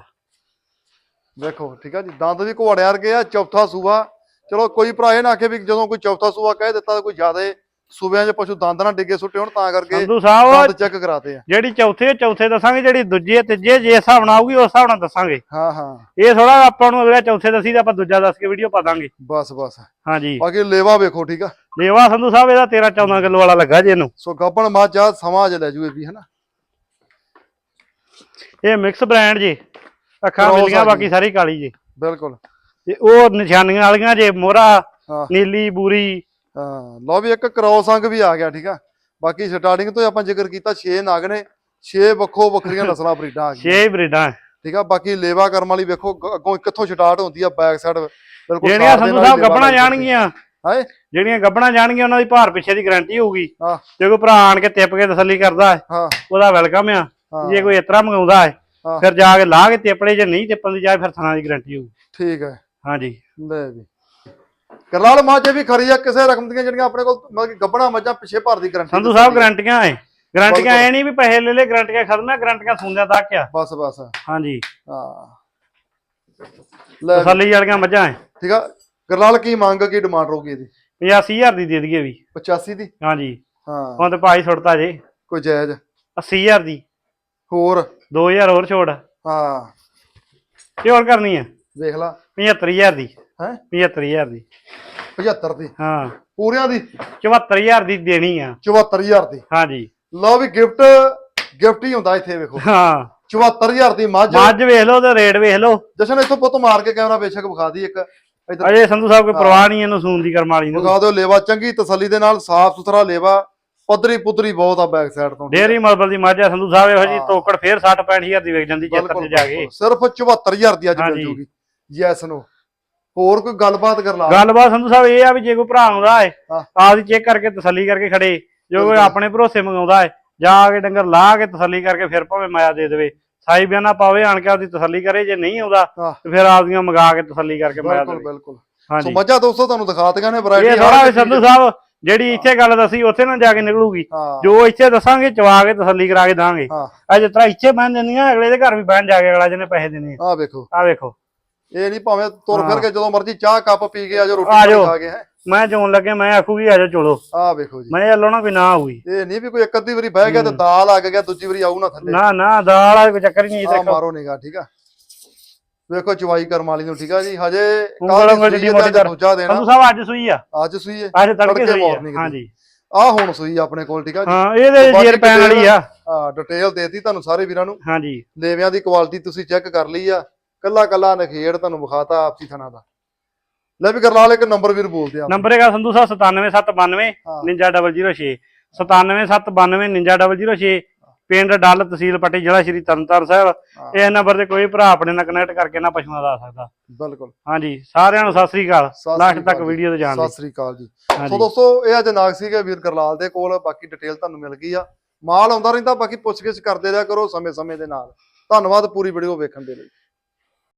A: ਵੇਖੋ ਠੀਕ ਆ ਜੀ? ਦੰਦ ਵੀ ਘੋੜਿਆ ਵਰਗੇ ਆ ਚੌਥਾ ਸੂਆ। ਚਲੋ ਕੋਈ ਭਰਾ ਇਹ ਨਾ ਆਖੇ ਵੀ ਜਦੋਂ ਕੋਈ ਚੌਥਾ ਸੂਆ ਕਹਿ ਦਿੱਤਾ ਤਾਂ ਕੋਈ ਜ਼ਿਆਦਾ ਸੂਬਿਆਂ 'ਚ ਪਸ਼ੂ ਦੰਦ ਨਾ ਡਿੱਗੇ ਸੁੱਟੇ ਹੋਣ ਤਾਂ ਕਰਕੇ
B: ਸੰਧੂ ਸਾਹਿਬ
A: ਦੰਦ ਚੈੱਕ ਕਰਾਤੇ ਆ।
B: ਜਿਹੜੀ ਚੌਥੇ ਚੌਥੇ ਦੱਸਾਂਗੇ ਜਿਹੜੀ ਦੂਜੇ ਤੀਜੇ ਜੇ ਹਿਸਾਬ ਨਾਲ ਆਊਗੀ ਉਸ ਹਿਸਾਬ ਨਾਲ ਦੱਸਾਂਗੇ।
A: ਹਾਂ ਹਾਂ।
B: ਇਹ ਥੋੜਾ ਆਪਾਂ ਨੂੰ ਅਗਲਾ ਚੌਥੇ ਦੱਸੀ ਤਾਂ ਆਪਾਂ ਦੂਜਾ ਦੱਸ ਕੇ ਵੀਡੀਓ ਪਾ ਦਾਂਗੇ।
A: ਬਸ ਬਸ।
B: ਹਾਂਜੀ।
A: ਬਾਕੀ ਲੇਵਾ ਵੇਖੋ ਠੀਕ ਆ?
B: ਲੇਵਾ ਸੰਧੂ ਸਾਹਿਬ ਇਹਦਾ 13 14 ਕਿਲੋ ਵਾਲਾ ਲੱਗਾ ਜੀ ਇਹਨੂੰ।
A: ਸੋ ਗੱਬਣ ਮੱਝ ਆ ਸਮਾਂ ਅੱਜ ਲੈ ਜੂ ਇਹ ਵੀ ਹਨਾ?
B: ਇਹ ਮਿਕਸ ਬ੍ਰਾਂਡ ਜੀ। ਅੱਖਾਂ
A: Cross
B: ਮਿਲੀਆਂ
A: ਆ
B: ਬਾਕੀ। ਸਾਰੀ ਕਾਲੀ ਜੀ।
A: ਬਿਲਕੁਲ।
B: ਤੇ ਉਹ ਨਿਸ਼ਾਨੀਆਂ ਵਾਲੀਆਂ ਜੇ ਮੋਹਰਾ
A: ਹਾਂ।
B: ਨੀਲੀ ਬੂਰੀ।
A: ਹਾਂ ਲਓ ਵੀ ਇੱਕ ਕ੍ਰੋਸ ਅੰਗ ਵੀ ਆ ਗਿਆ ਠੀਕ ਆ। ਬਾਕੀ ਸਟਾਰਟਿੰਗ ਤੋਂ ਹੀ ਆਪਾਂ ਜ਼ਿਕਰ ਕੀਤਾ 6 ਨਗ ਨੇ 6 ਵੱਖੋ ਵੱਖਰੀਆਂ ਨਸਲਾਂ ਬਰੀਡਾਂ ਆ ਗਈਆਂ।
B: ਛੇ ਬਰੀਡਾਂ
A: ਠੀਕ ਆ ਬਾਕੀ ਲੇਵਾ ਕਰਮ ਵਾਲੀ ਵੇਖੋ ਗ- ਅੱਗੋਂ ਕਿੱਥੋਂ ਸਟਾਰਟ ਹੁੰਦੀ ਆ ਬੈਕ ਸਾਈਡ ਬਿਲਕੁਲ
B: ਜਿਹੜੀਆਂ ਸੰਧੂ ਸਾਹਿਬ ਗੱਬਣਾ ਜਾਣਗੀਆਂ
A: ਹਾਏ
B: ਜਿਹੜੀਆਂ ਗੱਬਣਾ ਜਾਣਗੀਆਂ ਉਹਨਾਂ ਦੀ ਭਾਰ ਪਿੱਛੇ ਦੀ ਗਾਰੰਟੀ ਹੋਊਗੀ।
A: ਹਾਂ।
B: ਜੇ ਕੋਈ ਭਰਾ ਆਣ ਕੇ ਤਿੱਪ ਕੇ ਤਸੱਲੀ ਕਰਦਾ ਹੈ
A: ਹਾਂ।
B: ਉਹਦਾ ਵੈਲਕਮ ਆ।
A: ਹਾਂ।
B: ਜੇ ਕੋਈ ਇਤਰਾ ਮੰਗਾਉਂਦਾ ਹੈ
A: ਹਾਂ।
B: ਫਿਰ ਜਾ ਕੇ ਲਾ ਕੇ ਤਿੱਪੜੇ ਜੇ ਨਹੀਂ ਤਿੱਪਣ ਦੀ ਜਾਏ ਫਿਰ ਥਾਣਾ ਦੀ ਗਾਰੰਟੀ ਹੋਊ।
A: ਠੀਕ ਹੈ।
B: ਹਾਂਜੀ।
A: ਲੈ ਵੀ ਕਰਲਾਲ ਇਹ ਵੀ ਖਰੀ ਆ ਕਿਸੇ ਰਕਮ ਦੀਆਂ ਜਿਹੜੀਆਂ ਆਪਣੇ ਕੋਲ ਮਤਲਬ ਕਿ ਗੱਬਣਾ ਮੱਝਾਂ ਪਿੱਛੇ ਭਰ ਦੀ ਗਰੰਟੀ
B: ਸੰਧੂ ਸਾਹਿਬ ਗਾਰੰਟੀਆਂ ਹੈ ਗਾਰੰਟੀਆਂ। ਐ ਨਹੀਂ ਵੀ ਪੈਸੇ ਲੈ ਲੈ ਗਾਰੰਟੀਆਂ ਖਤਮ ਹੈ ਗਾਰੰਟੀਆਂ ਸੁਣਦਿਆਂ ਤੱਕ ਆ।
A: ਬਸ ਬਸ।
B: ਹਾਂਜੀ।
A: ਹਾਂ। ਲੈ
B: ਤਸੱਲੀ ਵਾਲੀਆਂ ਮੱਝਾਂ ਹੈ
A: ਠੀਕ ਆ। ਕਰਲਾਲ ਕੀ ਮੰਗ ਕੀ ਡਿਮਾਂਡ ਰਹੂਗੀ ਇਹਦੀ?
B: 85000 ਦੀ ਦੇ ਦਈਏ ਵੀ।
A: 85 ਦੀ?
B: ਹਾਂਜੀ।
A: ਹਾਂ।
B: ਹੁਣ ਤੇ ਭਾਈ ਛੁੱਟਦਾ ਜੇ।
A: ਕੋਈ ਜਾਇਜ਼?
B: 80000 ਦੀ।
A: ਹੋਰ?
B: 2000 ਹੋਰ ਛੋੜ।
A: ਹਾਂ।
B: ਕੀ ਹੋਰ ਕਰਨੀ ਹੈ
A: ਦੇਖ ਲਾ।
B: 75000 ਦੀ।
A: ਹੈ?
B: 75000 ਦੀ।
A: 75 ਦੀ।
B: ਹਾਂ।
A: ਪੂਰਿਆਂ ਦੀ?
B: 74000 ਦੀ ਦੇਣੀ ਆ।
A: 74000 ਦੀ।
B: ਹਾਂਜੀ।
A: ਲਓ ਵੀ ਗਿਫਟ ਗਿਫਟ ਹੀ ਹੁੰਦਾ ਇੱਥੇ ਵੇਖੋ।
B: ਹਾਂ।
A: 74000 ਦੀ ਮੱਝ।
B: ਮੱਝ ਵੇਖ ਲਓ ਤੇ ਰੇਟ ਵੇਖ ਲਓ।
A: ਜਸ਼ਨ ਇੱਥੋਂ ਪੁੱਤ ਮਾਰ ਕੇ ਕੈਮਰਾ ਬੇਸ਼ੱਕ ਵਿਖਾ ਦੀ ਇੱਕ। ਇਧਰ
B: ਅਜੇ ਸੰਧੂ ਸਾਹਿਬ ਕੋਈ ਪਰਵਾਹ ਨਹੀਂ ਇਹਨੂੰ ਸੂਨ ਦੀ ਕਰਮ ਵਾਲੀ ਨੂੰ।
A: ਵਿਖਾ ਦਿਓ ਲੇਵਾ। ਚੰਗੀ ਤਸੱਲੀ ਦੇ ਨਾਲ ਸਾਫ਼ ਸੁਥਰਾ ਲੇਵਾ। ਪੱਧਰੀ ਪੁੱਧਰੀ ਬਹੁਤ ਆ ਬੈਕ ਸਾਈਡ ਤੋਂ
B: ਡੇਰੀ ਮਲਬਲ ਦੀ ਮੱਝ ਸੰਧੂ ਸਾਹਿਬ ਇਹੋ ਜੀ। ਤੋਕੜ ਫੇਰ 60 65000 ਦੀ ਵਿਕ ਜਾਂਦੀ ਚੇਤਰ
A: ਬਿਲਕੁਲ,
B: ਚ ਜਾ ਕੇ
A: ਬਿਲਕੁਲ। ਸਿਰਫ 74000 ਦੀ ਅੱਜ ਮਿਲ। ਜੂਗੀ ਯੈਸ ਨੋ ਹੋਰ ਕੋਈ ਗੱਲਬਾਤ ਕਰ ਲਾ
B: ਗੱਲਬਾਤ ਸੰਧੂ ਸਾਹਿਬ ਇਹ ਆ ਵੀ ਜੇ ਕੋਈ ਭਰਾ ਆਉਂਦਾ ਹੈ। ਆਪਦੀ ਚੈੱਕ ਕਰਕੇ ਤਸੱਲੀ ਕਰਕੇ ਖੜੇ ਜੋ ਕੋਈ
A: ਬਿਲਕੁਲ।
B: ਆਪਣੇ ਭਰੋਸੇ ਮੰਗਾਉਂਦਾ ਹੈ ਜਾ ਕੇ ਡੰਗਰ ਲਾ ਕੇ ਤਸੱਲੀ ਕਰਕੇ ਫਿਰ ਭਾਵੇਂ ਮਾਇਆ ਦੇ ਦੇਵੇ ਸਾਈ ਬਿਆਨਾ ਪਾਵੇ ਆਣ ਕੇ ਆਪਦੀ ਤਸੱਲੀ ਕਰੇ ਜੇ ਨਹੀਂ ਆਉਂਦਾ। ਤੇ ਫਿਰ ਆਪਦੀਆਂ ਮੰਗਾ ਕੇ ਤਸੱਲੀ ਕਰਕੇ ਮਾਇਆ
A: ਬਿਲਕੁਲ
B: ਦੇਵੇ
A: ਬਿਲਕੁਲ ਸੋ
B: ਹਾਂਜੀ
A: ਮੱਝਾਂ ਦੋਸਤੋ ਤੁਹਾਨੂੰ ਦਿਖਾਤੀਆਂ ਨੇ
B: ਇਹ
A: ਵੈਰਾਈਟੀ
B: ਥੋੜਾ ਵੀ ਸੰਧੂ ਸਾਹਿਬ ਜਿਹੜੀ ਇੱਥੇ ਗੱਲ ਦੱਸੀ ਉੱਥੇ ਨਾ ਜਾ ਕੇ ਨਿਕਲੂਗੀ।
A: ਹਾਂ।
B: ਜੋ ਇੱਥੇ ਦੱਸਾਂਗੇ ਚਵਾ ਕੇ ਤਸੱਲੀ ਕਰਾ ਕੇ ਦਾਂਗੇ
A: ਹਾਂ।
B: ਜਿਸ ਤਰ੍ਹਾਂ ਇੱਥੇ ਬਹਿਣ ਦਿੰਦੀਆਂ ਅਗਲੇ ਦੇ ਘਰ ਵੀ ਬਹਿਣ ਜਾ ਕੇ ਅਗਲਾ ਜਿਹਨੇ ਪੈਸੇ ਦੇਣੇ
A: ਆ। ਵੇਖੋ।
B: ਆ ਵੇਖੋ।
A: ਇਹ ਨਹੀਂ ਭਾਵੇਂ ਤੁਰ। ਫਿਰ ਕੇ ਜਦੋਂ ਮਰਜ਼ੀ ਚਾਹ ਕੱਪ ਪੀ ਕੇ ਆ ਜਾਓ ਰੋਟੀ ਪਾਣੀ
B: ਜਾਓ।
A: ਖਾ ਕੇ ਹੈ।
B: ਮੈਂ ਜੋਣ ਲੱਗੇ ਮੈਂ ਆਖੂਗੀ ਆ ਜਾ ਚਲੋ।
A: ਆ ਵੇਖੋ ਜੀ।
B: ਮੈਂ ਇਹ ਲੋਣਾ ਵੀ ਨਾ ਹੋਈ
A: ਇਹ ਨਹੀਂ ਵੀ ਕੋਈ ਇੱਕ ਅੱਧੀ ਵਾਰੀ ਬਹਿ ਗਿਆ ਤੇ ਦਾਲ ਆ ਗਿਆ ਦੂਜੀ ਵਾਰੀ ਆਊ ਨਾ ਥੱਲੇ।
B: ਨਾ ਨਾ ਦਾਲ ਵਾਲਾ ਕੋਈ ਚੱਕਰ ਹੀ ਨਹੀਂ
A: ਆ
B: ਇੱਥੇ
A: ਮਾਰੋ ਨਿਗਾ ਠੀਕ ਆ? ਵੇਖੋ ਚਵਾਈ ਕਰਮ ਵਾਲੀ ਨੂੰ ਠੀਕ ਆ ਜੀ? ਹਜੇ
B: ਉਂਗਲ
A: ਕੱਲ
B: ਉਂਗਲ
A: ਦੀ
B: ਜਿੱਡੀ ਮੋਟੀ
A: ਹੈ
B: ਦਰ।
A: ਦੂਜਾ ਦੇਣਾ।
B: ਸੰਧੂ ਸਾਹਿਬ ਅੱਜ ਸੂਈ ਆ।
A: ਅੱਜ ਸੂਈ ਹੈ
B: ਅੱਜ ਤੜਕੇ ਸੂਈ। ਆ। ਹਾਂਜੀ।
A: ਆ ਹੁਣ ਸੂਈ ਆਪਣੇ ਕੋਲ ਠੀਕ ਆ ਜੀ?
B: ਹਾਂ ਇਹਦੇ ਜੇਰ ਪੈਣ ਵਾਲੀ ਆ।
A: ਆ ਡਿਟੇਲ ਦੇਤੀ ਤੁਹਾਨੂੰ ਸਾਰੇ ਵੀਰਾਂ ਨੂੰ।
B: ਹਾਂਜੀ।
A: ਲੇਵਿਆਂ ਦੀ ਕੁਆਲਿਟੀ ਤੁਸੀਂ ਚੈੱਕ ਕਰ ਲਈ ਆ। ਕੱਲਾ ਕੱਲਾ ਨਖੇੜ ਤੁਹਾਨੂੰ ਵਿਖਾਤਾ ਆਪਸੀ ਥਣਾ ਦਾ। ਲੈ ਵੀ ਕਰਲਾਲ ਇੱਕ ਨੰਬਰ ਵੀਰ ਬੋਲਦੇ ਆ।
B: ਨੰਬਰ ਹੈਗਾ ਸੰਧੂ ਸਾਹਿਬ 97792
A: ਹਾਂ।
B: 99006 97792 99006 ਪਿੰਡ ਡੱਲ ਤਹਿਸੀਲ ਪੱਟੀ ਜ਼ਿਲ੍ਹਾ ਸ਼੍ਰੀ ਤਰਨਤਾਰਨ ਸਾਹਿਬ। ਇਹ ਨੰਬਰ ਤੇ ਕੋਈ ਭਰਾ ਆਪਣੇ ਨਾਲ ਕਨੈਕਟ ਕਰਕੇ ਨਾ ਪਸ਼ੂਆਂ ਦਾ ਆ ਸਕਦਾ।
A: ਬਿਲਕੁਲ।
B: ਹਾਂਜੀ ਸਾਰਿਆਂ ਨੂੰ ਸਤਿ ਸ੍ਰੀ ਅਕਾਲ। ਲਾਸਟ ਤੱਕ ਵੀਡੀਓ ਤੇ ਜਾਣ
A: ਸਤਿ ਸ੍ਰੀ ਅਕਾਲ ਜੀ। ਸੋ ਦੋਸਤੋ ਇਹ ਅੱਜ ਨਾਗ ਸੀਗੇ ਵੀਰ ਕਰਲਾਲ ਦੇ ਕੋਲ। ਬਾਕੀ ਡਿਟੇਲ ਤੁਹਾਨੂੰ ਮਿਲ ਗਈ ਆ। ਮਾਲ ਆਉਂਦਾ ਰਹਿੰਦਾ ਬਾਕੀ ਪੁੱਛਗਿੱਛ ਕਰਦੇ ਰਿਹਾ ਕਰੋ ਸਮੇਂ ਸਮੇਂ ਦੇ ਨਾਲ। ਧੰਨਵਾਦ ਪੂਰੀ ਵੀਡੀਓ ਵੇਖਣ ਦੇ ਲਈ।